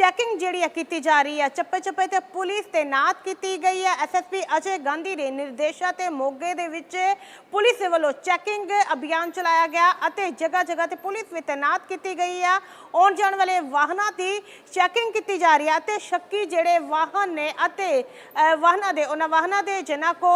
Checking ਜਿਹੜੀ ਹੈ ਕੀਤੀ ਜਾ ਰਹੀ ਹੈ ਚੱਪੇ ਚੱਪੇ ਤੇ ਪੁਲਿਸ ਤੈਨਾਤ ਕੀਤੀ ਗਈ ਹੈ। ਐਸਐਸਪੀ ਅਜੇ ਗਾਂਧੀ ਦੇ ਨਿਰਦੇਸ਼ਾਂ ਤੇ ਮੋਗੇ ਦੇ ਵਿੱਚ ਪੁਲਿਸ ਦੇ ਵੱਲੋਂ ਚੈਕਿੰਗ ਅਭਿਆਨ ਚਲਾਇਆ ਗਿਆ ਅਤੇ ਜਗ੍ਹਾ ਜਗ੍ਹਾ ਤੇ ਪੁਲਿਸ ਵੀ ਤੈਨਾਤ ਕੀਤੀ ਗਈ ਹੈ। ਆਉਣ ਜਾਣ ਵਾਲੇ ਵਾਹਨਾਂ ਦੀ ਚੈਕਿੰਗ ਕੀਤੀ ਜਾ ਰਹੀ ਹੈ ਤੇ ਸ਼ੱਕੀ ਜਿਹੜੇ ਵਾਹਨ ਨੇ ਅਤੇ ਵਾਹਨਾਂ ਦੇ, ਉਹਨਾਂ ਵਾਹਨਾਂ ਦੇ ਜਿਨ੍ਹਾਂ ਕੋ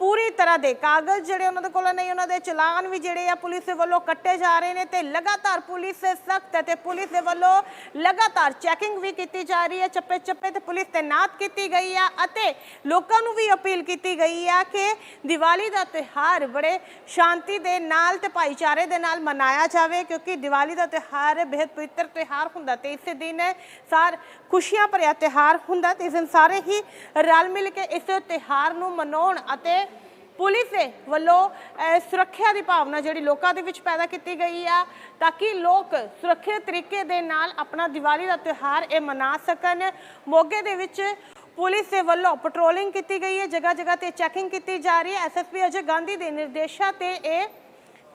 ਪੂਰੀ ਤਰ੍ਹਾਂ ਦੇ ਕਾਗਜ਼ ਜਿਹੜੇ ਉਹਨਾਂ ਦੇ ਕੋਲ ਨਹੀਂ, ਉਹਨਾਂ ਦੇ ਚਲਾਨ ਵੀ ਜਿਹੜੇ ਆ ਪੁਲਿਸ ਦੇ ਵੱਲੋਂ ਕੱਟੇ ਜਾ ਰਹੇ ਨੇ ਤੇ ਲਗਾਤਾਰ ਪੁਲਿਸ ਸਖਤ ਤੇ ਪੁਲਿਸ ਦੇ ਵੱਲੋਂ ਲਗਾਤਾਰ ਚੈਕਿੰਗ ਵੀ ਕੀਤੀ ਜਾ ਰਹੀ ਹੈ ਚੱਪੇ ਚੱਪੇ ਤੇ ਪੁਲਿਸ ਤੈਨਾਤ ਕੀਤੀ ਗਈ ਆ ਅਤੇ ਲੋਕਾਂ ਨੂੰ ਵੀ ਅਪੀਲ ਕੀਤੀ ਗਈ ਆ ਕਿ ਦੀਵਾਲੀ ਦਾ ਤਿਉਹਾਰ ਬੜੇ ਸ਼ਾਂਤੀ ਦੇ ਨਾਲ ਤੇ ਭਾਈਚਾਰੇ ਦੇ ਨਾਲ ਮਨਾਇਆ ਜਾਵੇ ਕਿਉਂਕਿ ਦੀਵਾਲੀ ਦਾ ਤਿਉਹਾਰ ਬੇहद ਪਵਿੱਤਰ ਤਿਉਹਾਰ ਹੁੰਦਾ ਤੇ ਇਸੇ ਦਿਨ ਸਾਰ ਖੁਸ਼ੀਆਂ ਭਰਿਆ ਤਿਉਹਾਰ ਹੁੰਦਾ ਤੇ ਇਸ ਦਿਨ ਸਾਰੇ ਹੀ ਰਲ ਮਿਲ ਕੇ ਇਸ ਤਿਉਹਾਰ ਨੂੰ ਮਨਾਉਣ ਅਤੇ ਪੁਲਿਸ ਦੇ ਵੱਲੋਂ ਸੁਰੱਖਿਆ ਦੀ ਭਾਵਨਾ ਜਿਹੜੀ ਲੋਕਾਂ ਦੇ ਵਿੱਚ ਪੈਦਾ ਕੀਤੀ ਗਈ ਆ, ਤਾਂ ਕਿ ਲੋਕ ਸੁਰੱਖਿਅਤ ਤਰੀਕੇ ਦੇ ਨਾਲ ਆਪਣਾ ਦੀਵਾਲੀ ਦਾ ਤਿਉਹਾਰ ਇਹ ਮਨਾ ਸਕਣ। ਮੋਗੇ ਦੇ ਵਿੱਚ ਪੁਲਿਸ ਦੇ ਵੱਲੋਂ ਪੈਟਰੋਲਿੰਗ ਕੀਤੀ ਗਈ ਹੈ ਜਗ੍ਹਾ ਜਗ੍ਹਾ ਤੇ ਚੈਕਿੰਗ ਕੀਤੀ ਜਾ ਰਹੀ ਹੈ। ਐਸਐਸਪੀ ਅਜੇ ਗਾਂਧੀ ਦੇ ਨਿਰਦੇਸ਼ਾਂ ਤੇ ਇਹ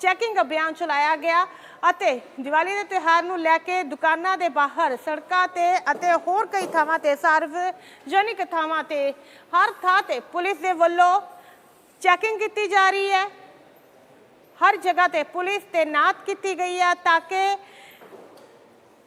ਚੈਕਿੰਗ ਅਭਿਆਨ ਚਲਾਇਆ ਗਿਆ। ਅਤੇ ਦੀਵਾਲੀ ਦੇ ਤਿਉਹਾਰ ਨੂੰ ਲੈ ਕੇ ਦੁਕਾਨਾਂ ਦੇ ਬਾਹਰ, ਸੜਕਾਂ ਤੇ ਅਤੇ ਹੋਰ ਕਈ ਥਾਵਾਂ ਤੇ ਸਾਰਵਜਨਿਕ ਥਾਵਾਂ ਤੇ ਹਰ ਥਾਂ ਤੇ ਪੁਲਿਸ ਦੇ ਵੱਲੋਂ ਚੈਕਿੰਗ ਕੀਤੀ ਜਾ ਰਹੀ ਹੈ। ਹਰ ਜਗ੍ਹਾ ਤੇ ਪੁਲਿਸ ਤੈਨਾਤ ਕੀਤੀ ਗਈ ਹੈ ਤਾਂ ਕਿ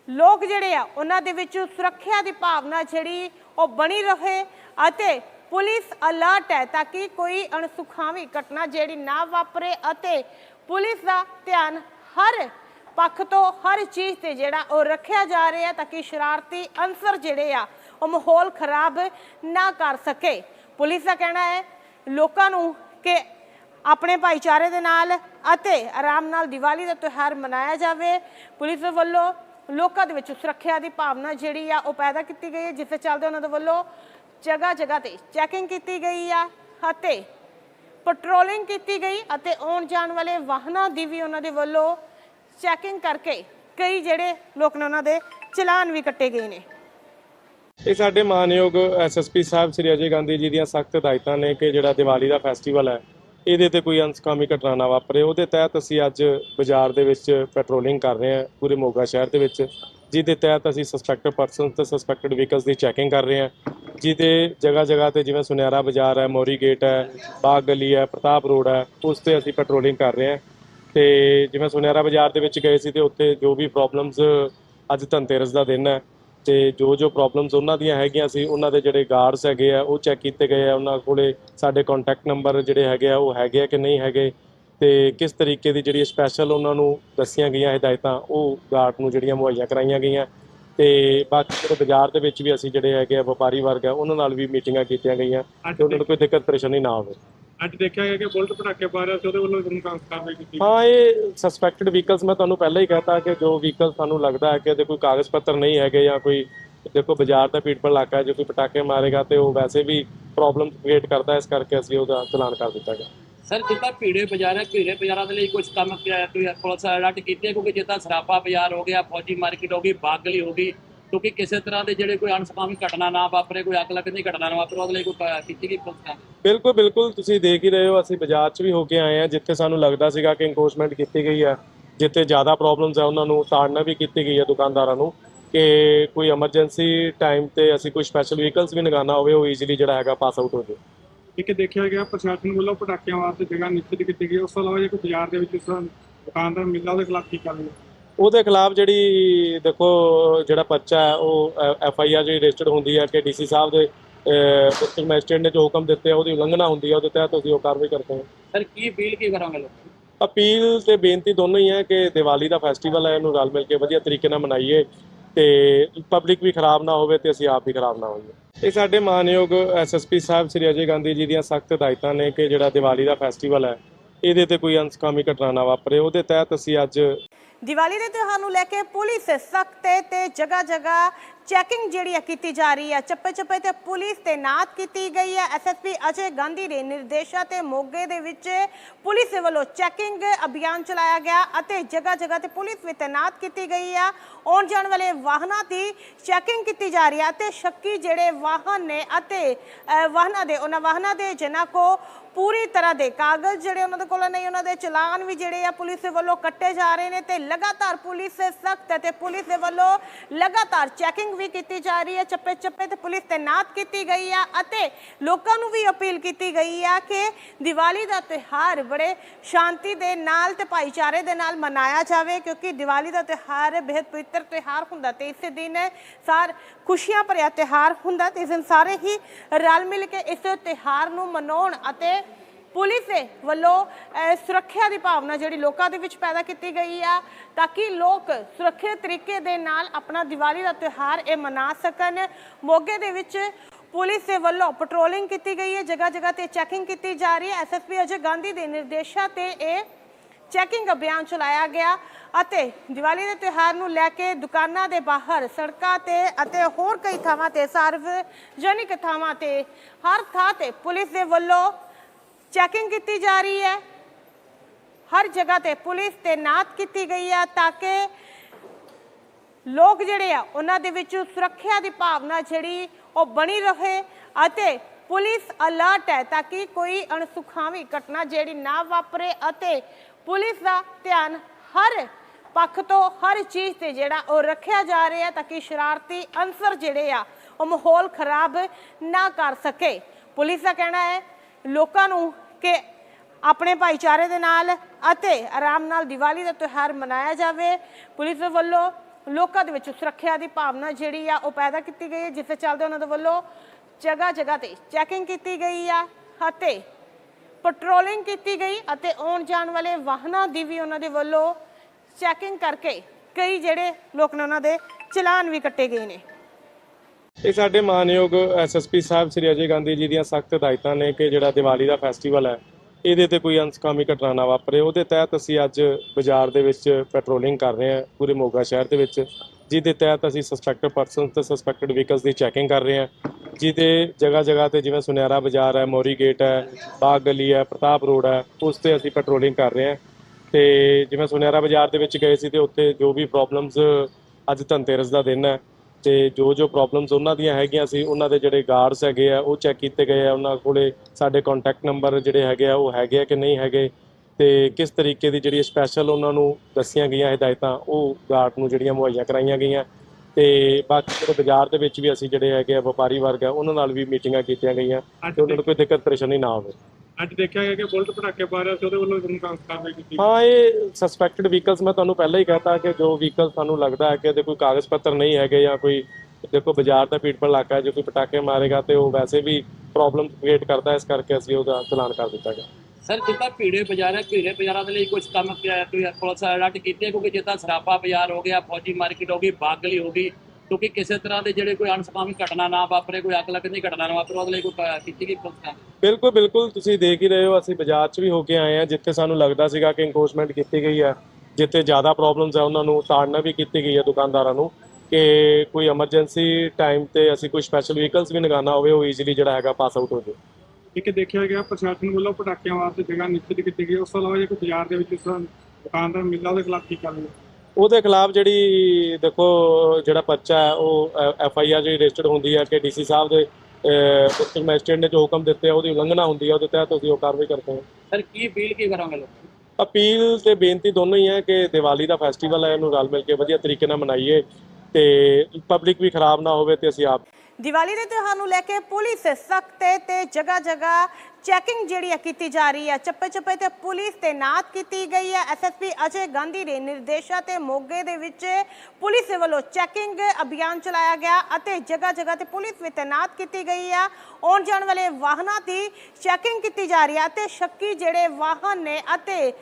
ਲੋਕ ਜਿਹੜੇ ਆ, ਉਹਨਾਂ ਦੇ ਵਿੱਚ ਸੁਰੱਖਿਆ ਦੀ ਭਾਵਨਾ ਜਿਹੜੀ ਉਹ ਬਣੀ ਰਹੇ ਅਤੇ ਪੁਲਿਸ ਅਲਰਟ ਹੈ ਤਾਂ ਕਿ ਕੋਈ ਅਣਸੁਖਾਵੀ ਘਟਨਾ ਜਿਹੜੀ ਨਾ ਵਾਪਰੇ ਅਤੇ ਪੁਲਿਸ ਦਾ ਧਿਆਨ ਹਰ ਪੱਖ ਤੋਂ ਹਰ ਚੀਜ਼ ਤੇ ਜਿਹੜਾ ਉਹ ਰੱਖਿਆ ਜਾ ਰਿਹਾ ਤਾਂ ਕਿ ਸ਼ਰਾਰਤੀ ਅਨਸਰ ਜਿਹੜੇ ਆ, ਉਹ ਮਾਹੌਲ ਖਰਾਬ ਨਾ ਕਰ ਸਕੇ। ਪੁਲਿਸ ਦਾ ਕਹਿਣਾ ਹੈ, ਲੋਕਾਂ ਨੂੰ ਕਿ ਆਪਣੇ ਭਾਈਚਾਰੇ ਦੇ ਨਾਲ ਅਤੇ ਆਰਾਮ ਨਾਲ ਦੀਵਾਲੀ ਦਾ ਤਿਉਹਾਰ ਮਨਾਇਆ ਜਾਵੇ। ਪੁਲਿਸ ਵੱਲੋਂ ਲੋਕਾਂ ਦੇ ਵਿੱਚ ਸੁਰੱਖਿਆ ਦੀ ਭਾਵਨਾ ਜਿਹੜੀ ਆ, ਉਹ ਪੈਦਾ ਕੀਤੀ ਗਈ ਹੈ, ਜਿਸ ਦੇ ਚੱਲਦੇ ਉਹਨਾਂ ਦੇ ਵੱਲੋਂ ਜਗ੍ਹਾ ਜਗ੍ਹਾ ਤੇ ਚੈਕਿੰਗ ਕੀਤੀ ਗਈ ਆ ਅਤੇ ਪੈਟਰੋਲਿੰਗ ਕੀਤੀ ਗਈ ਅਤੇ ਆਉਣ ਜਾਣ ਵਾਲੇ ਵਾਹਨਾਂ ਦੀ ਵੀ ਉਹਨਾਂ ਦੇ ਵੱਲੋਂ ਚੈਕਿੰਗ ਕਰਕੇ ਕਈ ਜਿਹੜੇ ਲੋਕ ਨੇ ਉਹਨਾਂ ਦੇ ਚਲਾਨ ਵੀ ਕੱਟੇ ਗਏ ਨੇ। ਇਹ ਸਾਡੇ ਮਾਨਯੋਗ ਐਸਐਸਪੀ ਸਾਹਿਬ ਸ੍ਰੀ ਅਜੇ ਗਾਂਧੀ ਜੀ ਦੀਆਂ ਸਖਤ ਹਦਾਇਤਾਂ ਨੇ ਕਿ ਜਿਹੜਾ ਦੀਵਾਲੀ ਦਾ ਫੈਸਟੀਵਲ ਹੈ, ਇਹਦੇ ਤੇ ਕੋਈ ਅਨਸਕਾਮੀ ਘਟਨਾ ਨਾ ਵਾਪਰੇ। ਉਹਦੇ ਤਹਿਤ ਅਸੀਂ ਅੱਜ ਬਾਜ਼ਾਰ ਦੇ ਵਿੱਚ ਪੈਟਰੋਲਿੰਗ ਕਰ ਰਹੇ ਹਾਂ, ਪੂਰੇ ਮੋਗਾ ਸ਼ਹਿਰ ਦੇ ਵਿੱਚ, ਜਿਹਦੇ ਤਹਿਤ ਅਸੀਂ ਸਸਪੈਕਟਡ ਪਰਸਨਸ ਤੇ ਸਸਪੈਕਟਡ ਵਹੀਕਲਸ ਦੀ ਚੈਕਿੰਗ ਕਰ ਰਹੇ ਹਾਂ, ਜਿਹਦੇ ਜਗ੍ਹਾ ਜਗ੍ਹਾ ਤੇ ਜਿਵੇਂ ਸੁਨਿਆਰਾ ਬਾਜ਼ਾਰ ਹੈ, ਮੋਰੀ ਗੇਟ ਹੈ, ਬਾਗ ਗਲੀ ਹੈ, ਪ੍ਰਤਾਪ ਰੋਡ ਹੈ, ਉਸ ਤੇ ਅਸੀਂ ਪੈਟਰੋਲਿੰਗ ਕਰ ਰਹੇ ਹਾਂ। ਤੇ ਜਿਵੇਂ ਸੁਨਿਆਰਾ ਬਾਜ਼ਾਰ ਦੇ ਵਿੱਚ ਗਏ ਸੀ ਤੇ ਉੱਥੇ ਜੋ ਵੀ ਪ੍ਰੋਬਲਮਸ ਅੱਜ ਧਨਤੇਰਸ ਦਾ ਦਿਨ ਹੈ ਤੇ ਜੋ ਜੋ ਪ੍ਰੋਬਲਮਸ ਉਹਨਾਂ ਦੀਆਂ ਹੈਗੀਆਂ ਸੀ ਉਹਨਾਂ ਦੇ ਜਿਹੜੇ ਗਾਰਡਸ ਹੈਗੇ ਆ ਉਹ ਚੈੱਕ ਕੀਤੇ ਗਏ ਆ ਉਹਨਾਂ ਕੋਲੇ ਸਾਡੇ ਕੰਟੈਕਟ ਨੰਬਰ ਜਿਹੜੇ ਹੈਗੇ ਆ ਉਹ ਹੈਗੇ ਆ ਕਿ ਨਹੀਂ ਹੈਗੇ? ਤੇ ਕਿਸ ਤਰੀਕੇ ਦੀ ਜਿਹੜੀ ਸਪੈਸ਼ਲ ਉਹਨਾਂ ਨੂੰ ਦੱਸੀਆਂ ਗਈਆਂ ਹਦਾਇਤਾਂ ਉਹ ਗਾਰਡ ਨੂੰ ਜਿਹੜੀਆਂ ਮੁਹੱਈਆ ਕਰਾਈਆਂ ਗਈਆਂ। ਤੇ ਬਾਕੀ ਜਿਹੜੇ ਬਾਜ਼ਾਰ ਦੇ ਵਿੱਚ ਵੀ ਅਸੀਂ ਜਿਹੜੇ ਹੈਗੇ ਆ ਵਪਾਰੀ ਵਰਗ ਆ ਉਹਨਾਂ ਨਾਲ ਵੀ ਮੀਟਿੰਗਾਂ ਕੀਤੀਆਂ ਗਈਆਂ ਤੇ ਉਹਨਾਂ ਨੂੰ ਕੋਈ ਦਿੱਕਤ ਪਰੇਸ਼ਾਨੀ ਨਾ ਹੋਵੇ। ਅੱਜ ਦੇਖਿਆ ਗਿਆ ਕਿ ਬੁਲਟ ਪਟਾਕੇ ਪਾ ਰਿਹਾ ਸੀ ਉਹਦੇ ਵੱਲੋਂ ਵੀ ਕੰਮ ਕਾਰਵਾਈ ਕੀਤੀ ਹਾਂ ਇਹ ਸਸਪੈਕਟਡ ਵਹੀਕਲਸ ਮੈਂ ਤੁਹਾਨੂੰ ਪਹਿਲਾਂ ਹੀ ਕਹਤਾ ਕਿ ਜੋ ਵਹੀਕਲ ਸਾਨੂੰ ਲੱਗਦਾ ਹੈ ਕਿ ਇਹਦੇ ਕੋਈ ਕਾਗਜ਼ ਪੱਤਰ ਨਹੀਂ ਹੈਗੇ ਜਾਂ ਕੋਈ ਦੇਖੋ ਬਾਜ਼ਾਰ ਦਾ ਭੀੜ ਇਲਾਕਾ ਹੈ ਜੋ ਕੋਈ ਪਟਾਕੇ ਮਾਰੇਗਾ ਤੇ ਉਹ ਵੈਸੇ ਵੀ ਪ੍ਰੋਬਲਮ ਕ੍ਰੀਏਟ ਕਰਦਾ ਹੈ, ਇਸ ਕਰਕੇ ਅਸੀਂ ਉਹਦਾ ਚਲਾਨ ਕਰ ਦਿੱਤਾ ਗਿਆ। ਸਰ ਜਿੱਦਾਂ ਭੀੜੇ ਬਾਜ਼ਾਰ ਹੈ ਭੀੜੇ ਬਾਜ਼ਾਰਾਂ ਦੇ ਲਈ ਕੁਝ ਕੰਮ ਕਿਹਾ ਕੋਈ ਪੁਲਿਸ ਅਲਰਟ ਕੀਤੇ ਕਿਉਂਕਿ ਜਿੱਦਾਂ ਸਰਾਪਾ ਬਾਜ਼ਾਰ ਹੋ ਗਿਆ ਫੌਜੀ ਮਾਰਕੀਟ ਹੋ ਗਈ ਬਾਗਲੀ ਹੋ ਗਈ ਕਿਉਂਕਿ ਕਿਸੇ ਤਰ੍ਹਾਂ ਦੇ ਜਿਹੜੇ ਕੋਈ ਅਣਸਕਾਮੀ ਘਟਨਾ ਨਾ ਵਾਪਰੇ ਕੋਈ ਅੱਗ ਲੱਗਣ ਦੀ ਘਟਨਾ ਨਾ ਵਾਪਰੇ ਉਹਦੇ ਲਈ ਕੋਈ ਕ- ਕੀਤੀ ਗਈ ਪੁਲਿਸ ਕੰਮ ਬਿਲਕੁਲ ਬਿਲਕੁਲ ਤੁਸੀਂ ਦੇਖ ਹੀ ਰਹੇ ਹੋ ਅਸੀਂ ਬਾਜ਼ਾਰ 'ਚ ਵੀ ਹੋ ਕੇ ਆਏ ਆ ਜਿੱਥੇ ਸਾਨੂੰ ਲੱਗਦਾ ਸੀਗਾ ਕਿ ਇਨਕੋਸਮੈਂਟ ਕੀਤੀ ਗਈ ਹੈ ਜਿੱਥੇ ਜ਼ਿਆਦਾ ਪ੍ਰੋਬਲਮਸ ਹੈ ਉਹਨਾਂ ਨੂੰ ਤਾੜਨਾ ਵੀ ਕੀਤੀ ਗਈ ਹੈ ਦੁਕਾਨਦਾਰਾਂ ਨੂੰ ਕਿ ਕੋਈ ਐਮਰਜੈਂਸੀ ਟਾਈਮ ਤੇ ਅਸੀਂ ਕੋਈ ਸਪੈਸ਼ਲ ਵਹੀਕਲਸ ਵੀ ਲਗਾਉਣਾ ਹੋਵੇ ਉਹ ਈਜ਼ੀਲੀ ਜਿਹੜਾ ਹੈਗਾ ਪਾਸ ਆਊਟ ਹੋ ਜਾਵੇ। ਇੱਕ ਦੇਖਿਆ ਗਿਆ ਪ੍ਰਸ਼ਾਸਨ ਵੱਲੋਂ ਪਟਾਕਿਆਂ ਵਾਸਤੇ ਜਗ੍ਹਾ ਨਿਸ਼ਚਿਤ ਕੀਤੀ ਗਈ ਉਸ ਤੋਂ ਇਲਾਵਾ ਜੇ ਕੋਈ ਬਾਜ਼ਾਰ ਦੇ ਵਿੱਚ ਦੁਕਾਨਦਾਰ ਮਿਲਦਾ ਉਹਦੇ ਖਿਲਾਫ ਕੀ ਕਾਰਵਾਈ ਉਹਦੇ ਖਿਲਾਫ ਜਿਹੜੀ ਦੇਖੋ ਜਿਹੜਾ ਪਰਚਾ ਹੈ ਉਹ ਐਫ ਆਈ ਆਰ ਜਿਹੜੀ ਰਜਿਸਟਰਡ ਹੁੰਦੀ ਹੈ ਕਿ ਡੀਸੀ ਸਾਹਿਬ ਦੇ ਡਿਸਟ੍ਰਿਕਟ ਮੈਜਿਸਟ੍ਰੇਟ ਨੇ ਜੋ ਹੁਕਮ ਦਿੱਤੇ ਆ ਉਹਦੀ ਉਲੰਘਣਾ ਹੁੰਦੀ ਹੈ ਉਹਦੇ ਤਹਿਤ ਅਸੀਂ ਉਹ ਕਾਰਵਾਈ ਕਰਦੇ ਹਾਂ। ਸਰ ਕੀ ਅਪੀਲ ਕੀ ਕਰਾਂਗੇ ਲੋਕ ਅਪੀਲ ਤੇ ਬੇਨਤੀ ਦੋਨੋਂ ਹੀ ਹੈ ਕਿ ਦੀਵਾਲੀ ਦਾ ਫੈਸਟੀਵਲ ਹੈ ਇਹਨੂੰ ਰਲ ਮਿਲ ਕੇ ਵਧੀਆ ਤਰੀਕੇ ਨਾਲ ਮਨਾਈਏ ਤੇ ਪਬਲਿਕ ਵੀ ਖਰਾਬ ਨਾ ਹੋਵੇ ਤੇ ਅਸੀਂ ਆਪ ਵੀ ਖਰਾਬ ਨਾ ਹੋਈਏ। ਇਹ ਸਾਡੇ ਮਾਨਯੋਗ ਐਸਐਸਪੀ ਸਾਹਿਬ ਸ੍ਰੀ ਅਜੇ ਗਾਂਧੀ ਜੀ ਦੀਆਂ ਸਖਤ ਹਦਾਇਤਾਂ ਨੇ ਕਿ ਜਿਹੜਾ ਦੀਵਾਲੀ ਦਾ ਫੈਸਟੀਵਲ ਹੈ ਇਹਦੇ ਤੇ ਕੋਈ ਅਨਸਕਾਮੀ ਘਟਨਾ ਨਾ ਵਾਪਰੇ। ਉਹਦੇ ਤਹਿਤ ਅਸੀਂ ਅੱਜ ਦੀਵਾਲੀ ਦੇ ਤਿਉਹਾਰ ਨੂੰ ਲੈ ਕੇ ਪੁਲਿਸ ਸਖਤ ਤੇ ਜਗ੍ਹਾ ਜਗ੍ਹਾ ਚੈਕਿੰਗ ਜਿਹੜੀ ਹੈ ਕੀਤੀ ਜਾ ਰਹੀ ਹੈ ਚੱਪੇ ਚੱਪੇ ਤੇ ਪੁਲਿਸ ਤੈਨਾਤ ਕੀਤੀ ਗਈ ਹੈ ਐਸਐਸਪੀ ਅਜੇ ਗਾਂਧੀ ਦੇ ਨਿਰਦੇਸ਼ਾਂ ਤੇ ਮੋਗੇ ਦੇ ਵਿੱਚ ਪੁਲਿਸ ਦੇ ਵੱਲੋਂ ਚੈਕਿੰਗ ਅਭਿਆਨ ਚਲਾਇਆ ਗਿਆ ਅਤੇ ਜਗ੍ਹਾ ਜਗ੍ਹਾ ਤੇ ਪੁਲਿਸ ਵੀ ਤੈਨਾਤ ਕੀਤੀ ਗਈ ਹੈ ਆਉਣ ਜਾਣ ਵਾਲੇ ਵਾਹਨਾਂ ਦੀ ਚੈਕਿੰਗ ਕੀਤੀ ਜਾ ਰਹੀ ਹੈ ਅਤੇ ਸ਼ੱਕੀ ਜਿਹੜੇ ਵਾਹਨ ਨੇ ਅਤੇ ਵਾਹਨਾਂ ਦੇ, ਉਹਨਾਂ ਵਾਹਨਾਂ ਦੇ ਜਿਨ੍ਹਾਂ ਕੋ ਪੂਰੀ ਤਰ੍ਹਾਂ ਦੇ ਕਾਗਜ਼ ਜਿਹੜੇ ਉਹਨਾਂ ਦੇ ਕੋਲ ਨਹੀਂ, ਉਹਨਾਂ ਦੇ ਚਲਾਨ ਵੀ ਜਿਹੜੇ ਆ ਪੁਲਿਸ ਦੇ ਵੱਲੋਂ ਕੱਟੇ ਜਾ ਰਹੇ ਨੇ ਤੇ ਲਗਾਤਾਰ ਪੁਲਿਸ ਸਖਤ ਅਤੇ ਪੁਲਿਸ ਦੇ ਵੱਲੋਂ ਲਗਾਤਾਰ ਚੈਕਿੰਗ ਵੀ ਕੀਤੀ ਜਾ ਰਹੀ ਹੈ ਚੱਪੇ ਚੱਪੇ ਤੇ ਪੁਲਿਸ ਤੈਨਾਤ ਕੀਤੀ ਗਈ ਆ ਅਤੇ ਲੋਕਾਂ ਨੂੰ ਵੀ ਅਪੀਲ ਕੀਤੀ ਗਈ ਆ ਕਿ ਦੀਵਾਲੀ ਦਾ ਤਿਉਹਾਰ ਬੜੇ ਸ਼ਾਂਤੀ ਦੇ ਨਾਲ ਤੇ ਭਾਈਚਾਰੇ ਦੇ ਨਾਲ ਮਨਾਇਆ ਜਾਵੇ ਕਿਉਂਕਿ ਦੀਵਾਲੀ ਦਾ ਤਿਉਹਾਰ ਬੇहद ਪਵਿੱਤਰ ਤਿਉਹਾਰ ਹੁੰਦਾ ਤੇ ਇਸੇ ਦਿਨ ਸਾਰ ਖੁਸ਼ੀਆਂ ਭਰਿਆ ਤਿਉਹਾਰ ਹੁੰਦਾ ਤੇ ਇਸ ਦਿਨ ਸਾਰੇ ਹੀ ਰਲ ਮਿਲ ਕੇ ਇਸ ਤਿਉਹਾਰ ਨੂੰ ਮਨਾਉਣ ਅਤੇ ਪੁਲਿਸ ਦੇ ਵੱਲੋਂ ਸੁਰੱਖਿਆ ਦੀ ਭਾਵਨਾ ਜਿਹੜੀ ਲੋਕਾਂ ਦੇ ਵਿੱਚ ਪੈਦਾ ਕੀਤੀ ਗਈ ਆ, ਤਾਂ ਕਿ ਲੋਕ ਸੁਰੱਖਿਅਤ ਤਰੀਕੇ ਦੇ ਨਾਲ ਆਪਣਾ ਦੀਵਾਲੀ ਦਾ ਤਿਉਹਾਰ ਇਹ ਮਨਾ ਸਕਣ। ਮੋਗੇ ਦੇ ਵਿੱਚ ਪੁਲਿਸ ਦੇ ਵੱਲੋਂ ਪੈਟਰੋਲਿੰਗ ਕੀਤੀ ਗਈ ਹੈ ਜਗ੍ਹਾ ਜਗ੍ਹਾ ਤੇ ਚੈਕਿੰਗ ਕੀਤੀ ਜਾ ਰਹੀ ਹੈ। ਐਸਐਸਪੀ ਅਜੇ ਗਾਂਧੀ ਦੇ ਨਿਰਦੇਸ਼ਾਂ ਤੇ ਇਹ ਚੈਕਿੰਗ ਅਭਿਆਨ ਚਲਾਇਆ ਗਿਆ ਅਤੇ ਦੀਵਾਲੀ ਦੇ ਤਿਉਹਾਰ ਨੂੰ ਲੈ ਕੇ ਦੁਕਾਨਾਂ ਦੇ ਬਾਹਰ, ਸੜਕਾਂ ਤੇ ਅਤੇ ਹੋਰ ਕਈ ਥਾਵਾਂ ਤੇ, ਸਾਰਵਜਨਿਕ ਥਾਵਾਂ ਤੇ, ਹਰ ਥਾਂ ਤੇ ਪੁਲਿਸ ਦੇ ਵੱਲੋਂ ਚੈਕਿੰਗ ਕੀਤੀ ਜਾ ਰਹੀ ਹੈ। ਹਰ ਜਗ੍ਹਾ ਤੇ ਪੁਲਿਸ ਤੈਨਾਤ ਕੀਤੀ ਗਈ ਹੈ ਤਾਂ ਕਿ ਲੋਕ ਜਿਹੜੇ ਆ, ਉਹਨਾਂ ਦੇ ਵਿੱਚ ਸੁਰੱਖਿਆ ਦੀ ਭਾਵਨਾ ਜਿਹੜੀ ਉਹ ਬਣੀ ਰਹੇ ਅਤੇ ਪੁਲਿਸ ਅਲਰਟ ਹੈ ਤਾਂ ਕਿ ਕੋਈ ਅਣਸੁਖਾਵੀ ਘਟਨਾ ਜਿਹੜੀ ਨਾ ਵਾਪਰੇ ਅਤੇ ਪੁਲਿਸ ਦਾ ਧਿਆਨ ਹਰ ਪੱਖ ਤੋਂ ਹਰ ਚੀਜ਼ ਤੇ ਜਿਹੜਾ ਉਹ ਰੱਖਿਆ ਜਾ ਰਿਹਾ ਤਾਂ ਕਿ ਸ਼ਰਾਰਤੀ ਅਨਸਰ ਜਿਹੜੇ ਆ, ਉਹ ਮਾਹੌਲ ਖਰਾਬ ਨਾ ਕਰ ਸਕੇ। ਪੁਲਿਸ ਦਾ ਕਹਿਣਾ ਹੈ, ਲੋਕਾਂ ਨੂੰ ਕਿ ਆਪਣੇ ਭਾਈਚਾਰੇ ਦੇ ਨਾਲ ਅਤੇ ਆਰਾਮ ਨਾਲ ਦੀਵਾਲੀ ਦਾ ਤਿਉਹਾਰ ਮਨਾਇਆ ਜਾਵੇ। ਪੁਲਿਸ ਦੇ ਵੱਲੋਂ ਲੋਕਾਂ ਦੇ ਵਿੱਚ ਸੁਰੱਖਿਆ ਦੀ ਭਾਵਨਾ ਜਿਹੜੀ ਆ ਉਹ ਪੈਦਾ ਕੀਤੀ ਗਈ ਹੈ, ਜਿਸ ਦੇ ਚੱਲਦੇ ਉਹਨਾਂ ਦੇ ਵੱਲੋਂ ਜਗ੍ਹਾ ਜਗ੍ਹਾ ਤੇ ਚੈਕਿੰਗ ਕੀਤੀ ਗਈ ਆ ਅਤੇ ਪੈਟਰੋਲਿੰਗ ਕੀਤੀ ਗਈ ਅਤੇ ਆਉਣ ਜਾਣ ਵਾਲੇ ਵਾਹਨਾਂ ਦੀ ਵੀ ਉਹਨਾਂ ਦੇ ਵੱਲੋਂ ਚੈਕਿੰਗ ਕਰਕੇ ਕਈ ਜਿਹੜੇ ਲੋਕ ਨੇ ਉਹਨਾਂ ਦੇ ਚਲਾਨ ਵੀ ਕੱਟੇ ਗਏ ਨੇ। ਇਹ ਸਾਡੇ ਮਾਨਯੋਗ ਐਸਐਸਪੀ ਸਾਹਿਬ ਸ੍ਰੀ ਅਜੇ ਗਾਂਧੀ ਜੀ ਦੀਆਂ ਸਖਤ ਹਦਾਇਤਾਂ ਨੇ ਕਿ ਜਿਹੜਾ ਦੀਵਾਲੀ ਦਾ ਫੈਸਟੀਵਲ ਹੈ, ਇਹਦੇ ਤੇ ਕੋਈ ਅਨਸਕਾਮੀ ਘਟਨਾ ਨਾ ਵਾਪਰੇ। ਉਹਦੇ ਤਹਿਤ ਅਸੀਂ ਅੱਜ ਬਾਜ਼ਾਰ ਦੇ ਵਿੱਚ ਪੈਟਰੋਲਿੰਗ ਕਰ ਰਹੇ ਹਾਂ, ਪੂਰੇ ਮੋਗਾ ਸ਼ਹਿਰ ਦੇ ਵਿੱਚ, ਜਿਹਦੇ ਤਹਿਤ ਅਸੀਂ ਸਸਪੈਕਟਡ ਪਰਸਨਸ ਤੇ ਸਸਪੈਕਟਡ ਵਹੀਕਲਸ ਦੀ ਚੈਕਿੰਗ ਕਰ ਰਹੇ ਹਾਂ, ਜਿਹਦੇ ਜਗ੍ਹਾ ਜਗ੍ਹਾ ਤੇ ਜਿਵੇਂ ਸੁਨਿਆਰਾ ਬਾਜ਼ਾਰ ਹੈ, ਮੋਰੀ ਗੇਟ ਹੈ, ਬਾਗ ਗਲੀ ਹੈ, ਪ੍ਰਤਾਪ ਰੋਡ ਹੈ, ਉਸ ਤੇ ਅਸੀਂ ਪੈਟਰੋਲਿੰਗ ਕਰ ਰਹੇ ਹਾਂ। ਤੇ ਜਿਵੇਂ ਸੁਨਿਆਰਾ ਬਾਜ਼ਾਰ ਦੇ ਵਿੱਚ ਗਏ ਸੀ ਤੇ ਉੱਥੇ ਜੋ ਵੀ ਪ੍ਰੋਬਲਮਸ ਅੱਜ ਧਨਤੇਰਸ ਦਾ ਦਿਨ ਹੈ ਤੇ ਜੋ ਜੋ ਪ੍ਰੋਬਲਮਸ ਉਹਨਾਂ ਦੀਆਂ ਹੈਗੀਆਂ ਸੀ, ਉਹਨਾਂ ਦੇ ਜਿਹੜੇ ਗਾਰਡਸ ਹੈਗੇ ਆ, ਉਹ ਚੈੱਕ ਕੀਤੇ ਗਏ ਆ, ਉਹਨਾਂ ਕੋਲੇ ਸਾਡੇ ਕੰਟੈਕਟ ਨੰਬਰ ਜਿਹੜੇ ਹੈਗੇ ਆ, ਉਹ ਹੈਗੇ ਆ ਕਿ ਨਹੀਂ ਹੈਗੇ? ਤੇ ਕਿਸ ਤਰੀਕੇ ਦੀ ਜਿਹੜੀ ਸਪੈਸ਼ਲ ਉਹਨਾਂ ਨੂੰ ਦੱਸੀਆਂ ਗਈਆਂ ਹਦਾਇਤਾਂ, ਉਹ ਗਾਰਡ ਨੂੰ ਜਿਹੜੀਆਂ ਮੁਹੱਈਆ ਕਰਾਈਆਂ ਗਈਆਂ। ਤੇ ਬਾਕੀ ਜਿਹੜੇ ਬਾਜ਼ਾਰ ਦੇ ਵਿੱਚ ਵੀ ਅਸੀਂ ਜਿਹੜੇ ਹੈਗੇ ਆ, ਵਪਾਰੀ ਵਰਗ ਆ, ਉਹਨਾਂ ਨਾਲ ਵੀ ਮੀਟਿੰਗਾਂ ਕੀਤੀਆਂ ਗਈਆਂ। ਤੇ ਉਹਨਾਂ ਨੂੰ ਕੋਈ ਦਿੱਕਤ, ਪਰੇਸ਼ਾਨੀ ਨਾ ਹੋਵੇ। ਅੱਜ ਦੇਖਿਆ ਗਿਆ ਕਿ ਬੁਲਟ ਪਟਾਕੇ ਪਾ ਰਿਹਾ ਸੀ ਉਹਦੇ ਵੱਲੋਂ ਤੁਹਾਨੂੰ ਕਾਰ- ਕਾਰਵਾਈ ਕੀਤੀ ਹਾਂ ਇਹ ਸਸਪੈਕਟਡ ਵਹੀਕਲਸ ਮੈਂ ਤੁਹਾਨੂੰ ਪਹਿਲਾਂ ਹੀ ਕਹਤਾ ਕਿ ਜੋ ਵਹੀਕਲ ਸਾਨੂੰ ਲੱਗਦਾ ਹੈ ਕਿ ਇਹਦੇ ਕੋਈ ਕਾਗਜ਼ ਪੱਤਰ ਨਹੀਂ ਹੈਗੇ ਜਾਂ ਕੋਈ ਦੇਖੋ ਬਾਜ਼ਾਰ ਦਾ ਭੀੜ ਇਲਾਕਾ ਹੈ ਜੇ ਕੋਈ ਪਟਾਕੇ ਮਾਰੇਗਾ ਤੇ ਉਹ ਵੈਸੇ ਵੀ ਪ੍ਰੋਬਲਮ ਕ੍ਰੀਏਟ ਕਰਦਾ ਹੈ, ਇਸ ਕਰਕੇ ਅਸੀਂ ਉਹਦਾ ਚਲਾਨ ਕਰ ਦਿੱਤਾ ਗਿਆ। ਸਰ ਜਿੱਦਾਂ ਭੀੜੇ ਬਾਜ਼ਾਰ ਹੈ ਭੀੜੇ ਬਾਜ਼ਾਰਾਂ ਦੇ ਲਈ ਕੁਝ ਕੰਮ ਕਿਹਾ ਕੋਈ ਪੁਲਿਸ ਅਲਰਟ ਕੀਤੇ ਕਿਉਂਕਿ ਜਿੱਦਾਂ ਸਰਾਪਾ ਬਾਜ਼ਾਰ ਹੋ ਗਿਆ ਫੌਜੀ ਮਾਰਕੀਟ ਹੋ ਗਈ ਬਾਗ ਗਲੀ ਹੋ ਗਈ ਕਿਉਂਕਿ ਕਿਸੇ ਤਰ੍ਹਾਂ ਦੇ ਜਿਹੜੇ ਕੋਈ ਅਣਸੁਖਾਵੀ ਘਟਨਾ ਨਾ ਵਾਪਰੇ ਕੋਈ ਅੱਗ ਲੱਗਣ ਦੀ ਘਟਨਾ ਨਾ ਵਾਪਰੇ ਉਹਦੇ ਲਈ ਕੋਈ ਕ- ਕੀਤੀ ਗਈ ਪੁਲਿਸ ਬਿਲਕੁਲ ਬਿਲਕੁਲ ਤੁਸੀਂ ਦੇਖ ਹੀ ਰਹੇ ਹੋ ਅਸੀਂ ਬਾਜ਼ਾਰ 'ਚ ਵੀ ਹੋ ਕੇ ਆਏ ਆ ਜਿੱਥੇ ਸਾਨੂੰ ਲੱਗਦਾ ਸੀਗਾ ਕਿ ਇਨਕੋਸਮੈਂਟ ਕੀਤੀ ਗਈ ਹੈ ਜਿੱਥੇ ਜ਼ਿਆਦਾ ਪ੍ਰੋਬਲਮਸ ਹੈ ਉਹਨਾਂ ਨੂੰ ਤਾੜਨਾ ਵੀ ਕੀਤੀ ਗਈ ਹੈ ਦੁਕਾਨਦਾਰਾਂ ਨੂੰ ਕਿ ਕੋਈ ਐਮਰਜੈਂਸੀ ਟਾਈਮ ਤੇ ਅਸੀਂ ਕੋਈ ਸਪੈਸ਼ਲ ਵਹੀਕਲਸ ਵੀ ਲਗਾਉਣਾ ਹੋਵੇ ਉਹ ਈਜ਼ੀਲੀ ਜਿਹੜਾ ਹੈਗਾ ਪਾਸ ਆਊਟ ਹੋ ਜਾਵੇ। ਇੱਕ ਦੇਖਿਆ ਗਿਆ ਪ੍ਰਸ਼ਾਸਨ ਵੱਲੋਂ ਪਟਾਕਿਆਂ ਵਾਸਤੇ ਜਗ੍ਹਾ ਨਿਸ਼ਚਿਤ ਕੀਤੀ ਗਈ ਉਸ ਤੋਂ ਇਲਾਵਾ ਜੇ ਕੋਈ ਬਾਜ਼ਾਰ ਦੇ ਵਿੱਚ ਤਰ੍ਹਾਂ ਦੁਕਾਨਦਾਰ ਮਿਲਦਾ ਉਹਦੇ ਖਿਲਾਫ ਕੀ ਕਾਰਵਾਈ? ਉਹਦੇ ਖਿਲਾਫ ਜਿਹੜੀ ਦੇਖੋ ਜਿਹੜਾ ਪਰਚਾ ਹੈ ਉਹ ਐਫ ਆਈ ਆਰ ਜਿਹੜੀ ਰਜਿਸਟਰਡ ਹੁੰਦੀ ਹੈ ਕਿ ਡੀਸੀ ਸਾਹਿਬ ਦੇ ਡਿਸਟ੍ਰਿਕਟ ਮੈਜਿਸਟ੍ਰੇਟ ਨੇ ਜੋ ਹੁਕਮ ਦਿੱਤੇ ਆ ਉਹਦੀ ਉਲੰਘਣਾ ਹੁੰਦੀ ਹੈ ਉਹਦੇ ਤਹਿਤ ਅਸੀਂ ਉਹ ਕਾਰਵਾਈ ਕਰਦੇ ਹਾਂ। ਸਰ ਕੀ ਅਪੀਲ ਕੀ ਕਰੋਗੇ ਲੋਕ? ਅਪੀਲ ਤੇ ਬੇਨਤੀ ਦੋਨੋਂ ਹੀ ਹੈ ਕਿ ਦੀਵਾਲੀ ਦਾ ਫੈਸਟੀਵਲ ਹੈ ਇਹਨੂੰ ਰਲ ਮਿਲ ਕੇ ਵਧੀਆ ਤਰੀਕੇ ਨਾਲ ਮਨਾਈਏ ਤੇ ਪਬਲਿਕ ਵੀ ਖਰਾਬ ਨਾ ਹੋਵੇ ਤੇ ਅਸੀਂ ਆਪ ਦੀਵਾਲੀ ਦੇ ਤਿਉਹਾਰ ਨੂੰ ਲੈ ਕੇ ਪੁਲਿਸ ਸਖਤ ਤੇ ਜਗ੍ਹਾ ਜਗ੍ਹਾ ਚੈਕਿੰਗ ਜਿਹੜੀ ਹੈ ਕੀਤੀ ਜਾ ਰਹੀ ਹੈ ਚੱਪੇ ਚੱਪੇ ਤੇ ਪੁਲਿਸ ਤੈਨਾਤ ਕੀਤੀ ਗਈ ਹੈ ਐਸਐਸਪੀ ਅਜੇ ਗਾਂਧੀ ਦੇ ਨਿਰਦੇਸ਼ਾਂ ਤੇ ਮੋਗੇ ਦੇ ਵਿੱਚ ਪੁਲਿਸ ਵੱਲੋਂ ਚੈਕਿੰਗ ਅਭਿਆਨ ਚਲਾਇਆ ਗਿਆ ਅਤੇ ਜਗ੍ਹਾ ਜਗ੍ਹਾ ਤੇ ਪੁਲਿਸ ਵੀ ਤੈਨਾਤ ਕੀਤੀ ਗਈ ਹੈ ਆਉਣ ਜਾਣ ਵਾਲੇ ਵਾਹਨਾਂ ਦੀ ਚੈਕਿੰਗ ਕੀਤੀ ਜਾ ਰਹੀ ਹੈ ਅਤੇ ਸ਼ੱਕੀ ਜਿਹੜੇ ਵਾਹਨ ਨੇ ਅਤੇ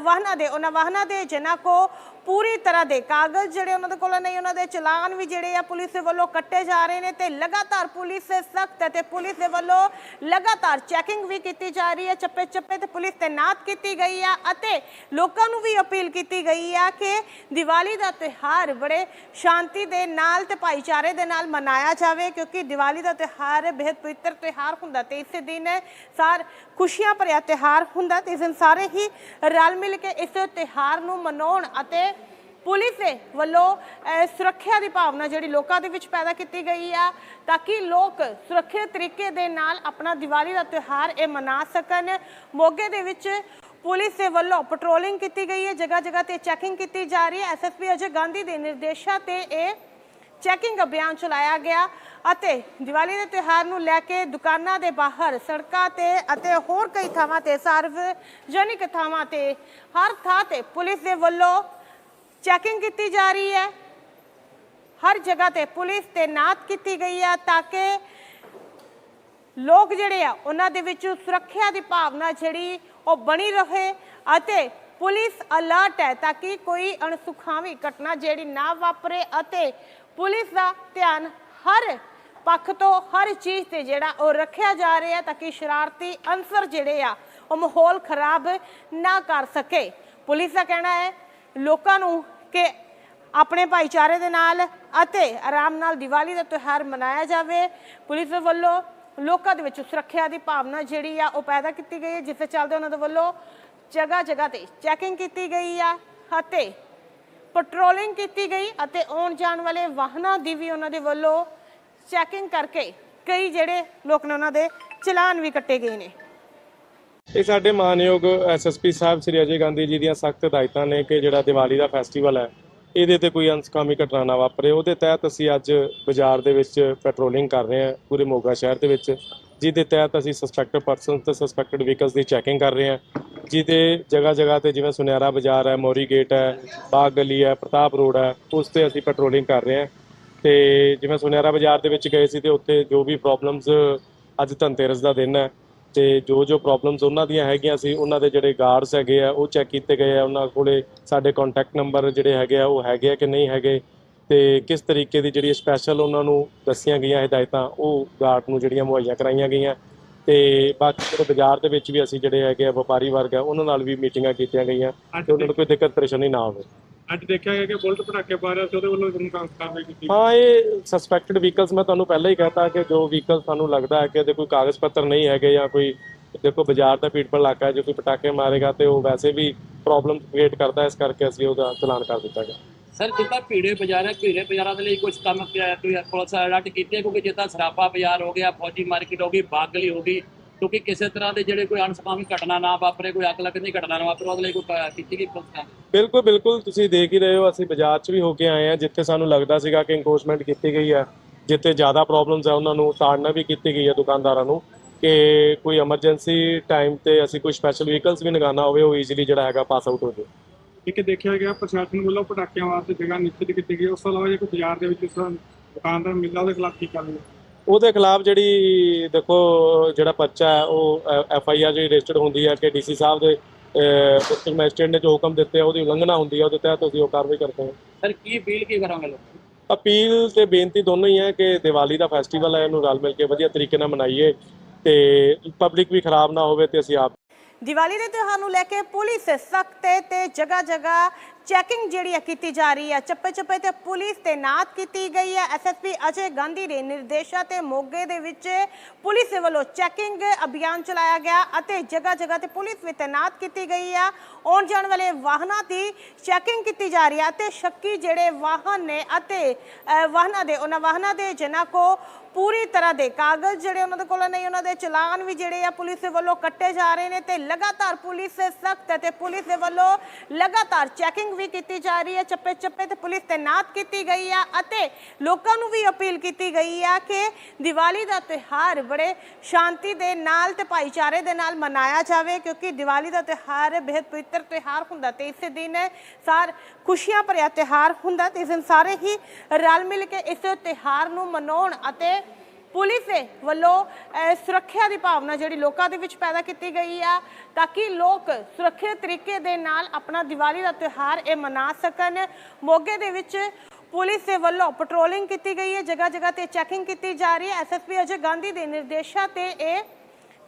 ਵਾਹਨਾਂ ਦੇ, ਉਹਨਾਂ ਵਾਹਨਾਂ ਦੇ ਜਿਨ੍ਹਾਂ ਕੋ ਪੂਰੀ ਤਰ੍ਹਾਂ ਦੇ ਕਾਗਜ਼ ਜਿਹੜੇ ਉਹਨਾਂ ਦੇ ਕੋਲ ਨਹੀਂ ਉਹਨਾਂ ਦੇ ਚਲਾਨ ਵੀ ਜਿਹੜੇ ਆ ਪੁਲਿਸ ਦੇ ਵੱਲੋਂ ਕੱਟੇ ਜਾ ਰਹੇ ਨੇ ਤੇ ਲਗਾਤਾਰ ਪੁਲਿਸ ਸਖਤ ਅਤੇ ਪੁਲਿਸ ਦੇ ਵੱਲੋਂ ਲਗਾਤਾਰ ਚੈਕਿੰਗ ਵੀ ਕੀਤੀ ਜਾ ਰਹੀ ਹੈ ਚੱਪੇ ਚੱਪੇ ਤੇ ਪੁਲਿਸ ਤੈਨਾਤ ਕੀਤੀ ਗਈ ਆ ਅਤੇ ਲੋਕਾਂ ਨੂੰ ਵੀ ਅਪੀਲ ਕੀਤੀ ਗਈ ਆ ਕਿ ਦੀਵਾਲੀ ਦਾ ਤਿਉਹਾਰ ਬੜੇ ਸ਼ਾਂਤੀ ਦੇ ਨਾਲ ਤੇ ਭਾਈਚਾਰੇ ਦੇ ਨਾਲ ਮਨਾਇਆ ਜਾਵੇ, ਕਿਉਂਕਿ ਦੀਵਾਲੀ ਦਾ ਤਿਉਹਾਰ ਬੇहद ਪਵਿੱਤਰ ਤਿਉਹਾਰ ਹੁੰਦਾ ਤੇ ਇਸੇ ਦਿਨ ਸਾਰ ਖੁਸ਼ੀਆਂ ਭਰਿਆ ਤਿਉਹਾਰ ਹੁੰਦਾ ਤੇ ਇਸ ਦਿਨ ਸਾਰੇ ਹੀ ਰਲ ਮਿਲ ਕੇ ਇਸ ਤਿਉਹਾਰ ਨੂੰ ਮਨਾਉਣ ਅਤੇ ਪੁਲਿਸ ਦੇ ਵੱਲੋਂ ਸੁਰੱਖਿਆ ਦੀ ਭਾਵਨਾ ਜਿਹੜੀ ਲੋਕਾਂ ਦੇ ਵਿੱਚ ਪੈਦਾ ਕੀਤੀ ਗਈ ਆ, ਤਾਂ ਕਿ ਲੋਕ ਸੁਰੱਖਿਅਤ ਤਰੀਕੇ ਦੇ ਨਾਲ ਆਪਣਾ ਦੀਵਾਲੀ ਦਾ ਤਿਉਹਾਰ ਇਹ ਮਨਾ ਸਕਣ। ਮੋਗੇ ਦੇ ਵਿੱਚ ਪੁਲਿਸ ਦੇ ਵੱਲੋਂ ਪੈਟਰੋਲਿੰਗ ਕੀਤੀ ਗਈ ਹੈ ਜਗ੍ਹਾ ਜਗ੍ਹਾ ਤੇ ਚੈਕਿੰਗ ਕੀਤੀ ਜਾ ਰਹੀ ਹੈ। ਐਸਐਸਪੀ ਅਜੇ ਗਾਂਧੀ ਦੇ ਨਿਰਦੇਸ਼ਾਂ ਤੇ ਇਹ ਚੈਕਿੰਗ ਅਭਿਆਨ ਚਲਾਇਆ ਗਿਆ ਅਤੇ ਦੀਵਾਲੀ ਦੇ ਤਿਉਹਾਰ ਨੂੰ ਲੈ ਕੇ ਦੁਕਾਨਾਂ ਦੇ ਬਾਹਰ, ਸੜਕਾਂ ਤੇ ਅਤੇ ਹੋਰ ਕਈ ਥਾਵਾਂ ਤੇ, ਸਾਰਵਜਨਿਕ ਥਾਵਾਂ ਤੇ ਹਰ ਥਾਂ ਤੇ ਪੁਲਿਸ ਦੇ ਵੱਲੋਂ ਚੈਕਿੰਗ ਕੀਤੀ ਜਾ ਰਹੀ ਹੈ। ਹਰ ਜਗ੍ਹਾ ਤੇ ਪੁਲਿਸ ਤੈਨਾਤ ਕੀਤੀ ਗਈ ਹੈ ਤਾਂ ਕਿ ਲੋਕ ਜਿਹੜੇ ਆ, ਉਹਨਾਂ ਦੇ ਵਿੱਚ ਸੁਰੱਖਿਆ ਦੀ ਭਾਵਨਾ ਜਿਹੜੀ ਉਹ ਬਣੀ ਰਹੇ ਅਤੇ ਪੁਲਿਸ ਅਲਰਟ ਹੈ ਤਾਂ ਕਿ ਕੋਈ ਅਣਸੁਖਾਵੀ ਘਟਨਾ ਜਿਹੜੀ ਨਾ ਵਾਪਰੇ ਅਤੇ ਪੁਲਿਸ ਦਾ ਧਿਆਨ ਹਰ ਪੱਖ ਤੋਂ, ਹਰ ਚੀਜ਼ ਤੇ ਜਿਹੜਾ ਉਹ ਰੱਖਿਆ ਜਾ ਰਿਹਾ ਤਾਂ ਕਿ ਸ਼ਰਾਰਤੀ ਅਨਸਰ ਜਿਹੜੇ ਆ, ਉਹ ਮਾਹੌਲ ਖਰਾਬ ਨਾ ਕਰ ਸਕੇ। ਪੁਲਿਸ ਦਾ ਕਹਿਣਾ ਹੈ, ਲੋਕਾਂ ਨੂੰ ਕਿ ਆਪਣੇ ਭਾਈਚਾਰੇ ਦੇ ਨਾਲ ਅਤੇ ਆਰਾਮ ਨਾਲ ਦੀਵਾਲੀ ਦਾ ਤਿਉਹਾਰ ਮਨਾਇਆ ਜਾਵੇ। ਪੁਲਿਸ ਦੇ ਵੱਲੋਂ ਲੋਕਾਂ ਦੇ ਵਿੱਚ ਸੁਰੱਖਿਆ ਦੀ ਭਾਵਨਾ ਜਿਹੜੀ ਆ ਉਹ ਪੈਦਾ ਕੀਤੀ ਗਈ ਹੈ, ਜਿਸ ਦੇ ਚੱਲਦੇ ਉਹਨਾਂ ਦੇ ਵੱਲੋਂ ਜਗ੍ਹਾ ਜਗ੍ਹਾ ਤੇ ਚੈਕਿੰਗ ਕੀਤੀ ਗਈ ਆ ਅਤੇ ਪੈਟਰੋਲਿੰਗ ਕੀਤੀ ਗਈ ਅਤੇ ਆਉਣ ਜਾਣ ਵਾਲੇ ਵਾਹਨਾਂ ਦੀ ਵੀ ਉਹਨਾਂ ਦੇ ਵੱਲੋਂ ਚੈਕਿੰਗ ਕਰਕੇ ਕਈ ਜਿਹੜੇ ਲੋਕ ਨੇ ਉਹਨਾਂ ਦੇ ਚਲਾਨ ਵੀ ਕੱਟੇ ਗਏ ਨੇ। ਇਹ ਸਾਡੇ ਮਾਨਯੋਗ ਐਸਐਸਪੀ ਸਾਹਿਬ ਸ੍ਰੀ ਅਜੇ ਗਾਂਧੀ ਜੀ ਦੀਆਂ ਸਖਤ ਹਦਾਇਤਾਂ ਨੇ ਕਿ ਜਿਹੜਾ ਦੀਵਾਲੀ ਦਾ ਫੈਸਟੀਵਲ ਹੈ, ਇਹਦੇ ਤੇ ਕੋਈ ਅਨਸਕਾਮੀ ਘਟਨਾ ਨਾ ਵਾਪਰੇ। ਉਹਦੇ ਤਹਿਤ ਅਸੀਂ ਅੱਜ ਬਾਜ਼ਾਰ ਦੇ ਵਿੱਚ ਪੈਟਰੋਲਿੰਗ ਕਰ ਰਹੇ ਹਾਂ, ਪੂਰੇ ਮੋਗਾ ਸ਼ਹਿਰ ਦੇ ਵਿੱਚ, ਜਿਹਦੇ ਤਹਿਤ ਅਸੀਂ ਸਸਪੈਕਟਡ ਪਰਸਨਸ ਤੇ ਸਸਪੈਕਟਡ ਵਹੀਕਲਸ ਦੀ ਚੈਕਿੰਗ ਕਰ ਰਹੇ ਹਾਂ, ਜਿਹਦੇ ਜਗ੍ਹਾ ਜਗ੍ਹਾ ਤੇ ਜਿਵੇਂ ਸੁਨਿਆਰਾ ਬਾਜ਼ਾਰ ਹੈ, ਮੋਰੀ ਗੇਟ ਹੈ, ਬਾਗ ਗਲੀ ਹੈ, ਪ੍ਰਤਾਪ ਰੋਡ ਹੈ, ਉਸ ਤੇ ਅਸੀਂ ਪੈਟਰੋਲਿੰਗ ਕਰ ਰਹੇ ਹਾਂ। ਤੇ ਜਿਵੇਂ ਸੁਨਿਆਰਾ ਬਾਜ਼ਾਰ ਦੇ ਵਿੱਚ ਗਏ ਸੀ ਤੇ ਉੱਥੇ ਜੋ ਵੀ ਪ੍ਰੋਬਲਮਸ ਅੱਜ ਧਨਤੇਰਸ ਦਾ ਦਿਨ ਹੈ ਤੇ ਜੋ ਜੋ ਪ੍ਰੋਬਲਮਸ ਉਹਨਾਂ ਦੀਆਂ ਹੈਗੀਆਂ ਸੀ ਉਹਨਾਂ ਦੇ ਜਿਹੜੇ ਗਾਰਡਸ ਹੈਗੇ ਆ ਉਹ ਚੈੱਕ ਕੀਤੇ ਗਏ ਆ ਉਹਨਾਂ ਕੋਲੇ ਸਾਡੇ ਕੰਟੈਕਟ ਨੰਬਰ ਜਿਹੜੇ ਹੈਗੇ ਆ ਉਹ ਹੈਗੇ ਆ ਕਿ ਨਹੀਂ ਹੈਗੇ? ਤੇ ਕਿਸ ਤਰੀਕੇ ਦੀ ਜਿਹੜੀ ਸਪੈਸ਼ਲ ਉਹਨਾਂ ਨੂੰ ਦੱਸੀਆਂ ਗਈਆਂ ਹਦਾਇਤਾਂ ਉਹ ਗਾਰਡ ਨੂੰ ਜਿਹੜੀਆਂ ਮੁਹੱਈਆ ਕਰਾਈਆਂ ਗਈਆਂ। ਤੇ ਬਾਕੀ ਜਿਹੜੇ ਬਾਜ਼ਾਰ ਦੇ ਵਿੱਚ ਵੀ ਅਸੀਂ ਜਿਹੜੇ ਹੈਗੇ ਆ ਵਪਾਰੀ ਵਰਗ ਆ ਉਹਨਾਂ ਨਾਲ ਵੀ ਮੀਟਿੰਗਾਂ ਕੀਤੀਆਂ ਗਈਆਂ। ਤੇ ਉਹਨਾਂ ਨੂੰ ਕੋਈ ਦਿੱਕਤ ਪਰੇਸ਼ਾਨੀ ਨਾ ਹੋਵੇ। ਅੱਜ ਦੇਖਿਆ ਗਿਆ ਕਿ ਬੁਲਟ ਪਟਾਕੇ ਪਾ ਰਿਹਾ ਸੀ ਉਹਦੇ ਵੱਲੋਂ ਤੁਹਾਨੂੰ ਕਾਰ- ਕਾਰਵਾਈ ਕੀਤੀ ਹਾਂ ਇਹ ਸਸਪੈਕਟਡ ਵਹੀਕਲਸ ਮੈਂ ਤੁਹਾਨੂੰ ਪਹਿਲਾਂ ਹੀ ਕਹਤਾ ਕਿ ਜੋ ਵਹੀਕਲ ਸਾਨੂੰ ਲੱਗਦਾ ਹੈ ਕਿ ਇਹਦੇ ਕੋਈ ਕਾਗਜ਼ ਪੱਤਰ ਨਹੀਂ ਹੈਗੇ ਜਾਂ ਕੋਈ ਦੇਖੋ ਬਾਜ਼ਾਰ ਦਾ ਪੀਟਪਲ ਇਲਾਕਾ ਹੈ ਜੇ ਕੋਈ ਪਟਾਕੇ ਮਾਰੇਗਾ ਤੇ ਉਹ ਵੈਸੇ ਵੀ ਪ੍ਰੋਬਲਮ ਕ੍ਰੀਏਟ ਕਰਦਾ ਇਸ ਕਰਕੇ ਅਸੀਂ ਉਹਦਾ ਚਲਾਨ ਕਰ ਦਿੱਤਾ ਗਿਆ। ਸਰ ਜਿੱਦਾਂ ਭੀੜੇ ਬਾਜ਼ਾਰ ਹੈ? ਭੀੜੇ ਬਾਜ਼ਾਰਾਂ ਦੇ ਲਈ ਕੁਝ ਕੰਮ ਕੋਈ ਪੁਲਿਸ ਅਲਰਟ ਕੀਤੇ? ਕਿਉਂਕਿ ਜਿੱਦਾਂ ਸਰਾਪਾ ਬਾਜ਼ਾਰ ਹੋ ਗਿਆ ਫੌਜੀ ਮਾਰਕੀਟ ਹੋ ਗਈ ਬਾਗ ਗਲੀ ਹੋ ਗਈ ਕਿਉਂਕਿ ਕਿਸੇ ਤਰ੍ਹਾਂ ਦੇ ਜਿਹੜੇ ਕੋਈ ਅਣਸਕਾਮੀ ਘਟਨਾ ਨਾ ਵਾਪਰੇ ਕੋਈ ਅੱਗ ਲੱਗਣ ਦੀ ਘਟਨਾ ਨਾ ਵਾਪਰੇ ਉਹਦੇ ਲਈ ਕੋਈ ਕ- ਕੀਤੀ ਗਈ ਪੁਲਿਸ ਕੰਮ ਬਿਲਕੁਲ ਬਿਲਕੁਲ ਤੁਸੀਂ ਦੇਖ ਹੀ ਰਹੇ ਹੋ ਅਸੀਂ ਬਾਜ਼ਾਰ 'ਚ ਵੀ ਹੋ ਕੇ ਆਏ ਆ ਜਿੱਥੇ ਸਾਨੂੰ ਲੱਗਦਾ ਸੀਗਾ ਕਿ ਇਨਕੋਸਮੈਂਟ ਕੀਤੀ ਗਈ ਹੈ ਜਿੱਥੇ ਜ਼ਿਆਦਾ ਪ੍ਰੋਬਲਮਸ ਹੈ ਉਹਨਾਂ ਨੂੰ ਤਾੜਨਾ ਵੀ ਕੀਤੀ ਗਈ ਹੈ ਦੁਕਾਨਦਾਰਾਂ ਨੂੰ ਕਿ ਕੋਈ ਐਮਰਜੈਂਸੀ ਟਾਈਮ ਤੇ ਅਸੀਂ ਕੋਈ ਸਪੈਸ਼ਲ ਵਹੀਕਲਸ ਵੀ ਲਗਾਉਣਾ ਹੋਵੇ ਉਹ ਈਜ਼ੀਲੀ ਜਿਹੜਾ ਹੈਗਾ ਪਾਸ ਆਊਟ ਹੋ ਜਾਵੇ। ਇੱਕ ਦੇਖਿਆ ਗਿਆ ਪ੍ਰਸ਼ਾਸਨ ਵੱਲੋਂ ਪਟਾਕਿਆਂ ਵਾਸਤੇ ਜਗ੍ਹਾ ਨਿਸ਼ਚਿਤ ਕੀਤੀ ਗਈ ਉਸ ਤੋਂ ਇਲਾਵਾ ਜੇ ਕੋਈ ਬਾਜ਼ਾਰ ਦੇ ਵਿੱਚ ਤਰ੍ਹਾਂ ਦੁਕਾਨਦਾਰ ਮਿਲਦਾ ਉਹਦੇ ਖਿਲਾਫ ਕੀ ਕਾਰਵਾਈ? ਉਹਦੇ ਖਿਲਾਫ ਜਿਹੜੀ ਦੇਖੋ ਜਿਹੜਾ ਪਰਚਾ ਹੈ ਉਹ ਐਫ ਆਈ ਆਰ ਜਿਹੜੀ ਰਜਿਸਟਰਡ ਹੁੰਦੀ ਹੈ ਕਿ ਡੀਸੀ ਸਾਹਿਬ ਦੇ ਡਿਸਟ੍ਰਿਕਟ ਮੈਜਿਸਟ੍ਰੇਟ ਨੇ ਜੋ ਹੁਕਮ ਦਿੱਤੇ ਆ ਉਹਦੀ ਉਲੰਘਣਾ ਹੁੰਦੀ ਹੈ ਉਹਦੇ ਤਹਿਤ ਅਸੀਂ ਉਹ ਕਾਰਵਾਈ ਕਰਦੇ ਹਾਂ। ਸਰ ਕੀ ਅਪੀਲ ਕੀ ਕਰੋਗੇ ਲੋਕ? ਅਪੀਲ ਤੇ ਬੇਨਤੀ ਦੋਨੋਂ ਹੀ ਹੈ ਕਿ ਦੀਵਾਲੀ ਦਾ ਫੈਸਟੀਵਲ ਹੈ ਇਹਨੂੰ ਰਲ ਮਿਲ ਕੇ ਵਧੀਆ ਤਰੀਕੇ ਨਾਲ ਮਨਾਈਏ ਤੇ ਪਬਲਿਕ ਵੀ ਖਰਾਬ ਨਾ ਹੋਵੇ ਤੇ ਅਸੀਂ ਆਪ ਦੀਵਾਲੀ ਦੇ ਤਿਉਹਾਰ ਨੂੰ ਲੈ ਕੇ ਪੁਲਿਸ ਸਖਤ ਤੇ ਜਗ੍ਹਾ ਜਗ੍ਹਾ ਚੈਕਿੰਗ ਜਿਹੜੀ ਹੈ ਕੀਤੀ ਜਾ ਰਹੀ ਹੈ ਚੱਪੇ ਚੱਪੇ ਤੇ ਪੁਲਿਸ ਤੈਨਾਤ ਕੀਤੀ ਗਈ ਹੈ ਐਸਐਸਪੀ ਅਜੇ ਗਾਂਧੀ ਦੇ ਨਿਰਦੇਸ਼ਾਂ ਤੇ ਮੋਗੇ ਦੇ ਵਿੱਚ ਪੁਲਿਸ ਦੇ ਵੱਲੋਂ ਚੈਕਿੰਗ ਅਭਿਆਨ ਚਲਾਇਆ ਗਿਆ ਅਤੇ ਜਗ੍ਹਾ ਜਗ੍ਹਾ ਤੇ ਪੁਲਿਸ ਵੀ ਤੈਨਾਤ ਕੀਤੀ ਗਈ ਹੈ ਆਉਣ ਜਾਣ ਵਾਲੇ ਵਾਹਨਾਂ ਦੀ ਚੈਕਿੰਗ ਕੀਤੀ ਜਾ ਰਹੀ ਹੈ ਅਤੇ ਸ਼ੱਕੀ ਜਿਹੜੇ ਵਾਹਨ ਨੇ ਅਤੇ ਵਾਹਨਾਂ ਦੇ, ਉਹਨਾਂ ਵਾਹਨਾਂ ਦੇ ਜਿਨ੍ਹਾਂ ਕੋ ਪੂਰੀ ਤਰ੍ਹਾਂ ਦੇ ਕਾਗਜ਼ ਜਿਹੜੇ ਉਹਨਾਂ ਦੇ ਕੋਲ ਨਹੀਂ ਉਹਨਾਂ ਦੇ ਚਲਾਨ ਵੀ ਜਿਹੜੇ ਆ ਪੁਲਿਸ ਦੇ ਵੱਲੋਂ ਕੱਟੇ ਜਾ ਰਹੇ ਨੇ ਤੇ ਲਗਾਤਾਰ ਪੁਲਿਸ ਸਖਤ ਤੇ ਪੁਲਿਸ ਦੇ ਵੱਲੋਂ ਲਗਾਤਾਰ ਚੈਕਿੰਗ ਵੀ ਕੀਤੀ ਜਾ ਰਹੀ ਹੈ ਚੱਪੇ ਚੱਪੇ ਤੇ ਪੁਲਿਸ ਤੈਨਾਤ ਕੀਤੀ ਗਈ ਆ ਅਤੇ ਲੋਕਾਂ ਨੂੰ ਵੀ ਅਪੀਲ ਕੀਤੀ ਗਈ ਆ ਕਿ ਦੀਵਾਲੀ ਦਾ ਤਿਉਹਾਰ ਬੜੇ ਸ਼ਾਂਤੀ ਦੇ ਨਾਲ ਤੇ ਭਾਈਚਾਰੇ ਦੇ ਨਾਲ ਮਨਾਇਆ ਜਾਵੇ ਕਿਉਂਕਿ ਦੀਵਾਲੀ ਦਾ ਤਿਉਹਾਰ ਬੇहद ਪਵਿੱਤਰ ਤਿਉਹਾਰ ਹੁੰਦਾ ਤੇ ਇਸੇ ਦਿਨ ਸਾਰ ਖੁਸ਼ੀਆਂ ਭਰਿਆ ਤਿਉਹਾਰ ਹੁੰਦਾ ਤੇ ਇਸ ਦਿਨ ਸਾਰੇ ਹੀ ਰਲ ਮਿਲ ਕੇ ਇਸ ਤਿਉਹਾਰ ਨੂੰ ਮਨਾਉਣ ਅਤੇ ਪੁਲਿਸ ਵੱਲੋਂ ਸੁਰੱਖਿਆ ਦੀ ਭਾਵਨਾ ਜਿਹੜੀ ਲੋਕਾਂ ਦੇ ਵਿੱਚ ਪੈਦਾ ਕੀਤੀ ਗਈ ਆ, ਤਾਂ ਕਿ ਲੋਕ ਸੁਰੱਖਿਅਤ ਤਰੀਕੇ ਦੇ ਨਾਲ ਆਪਣਾ ਦੀਵਾਲੀ ਦਾ ਤਿਉਹਾਰ ਇਹ ਮਨਾ ਸਕਣ। ਮੋਗੇ ਦੇ ਵਿੱਚ ਪੁਲਿਸ ਦੇ ਵੱਲੋਂ ਪੈਟਰੋਲਿੰਗ ਕੀਤੀ ਗਈ ਹੈ ਜਗ੍ਹਾ ਜਗ੍ਹਾ ਤੇ ਚੈਕਿੰਗ ਕੀਤੀ ਜਾ ਰਹੀ ਹੈ। ਐਸਐਸਪੀ ਅਜੇ ਗਾਂਧੀ ਦੇ ਨਿਰਦੇਸ਼ਾਂ ਤੇ ਇਹ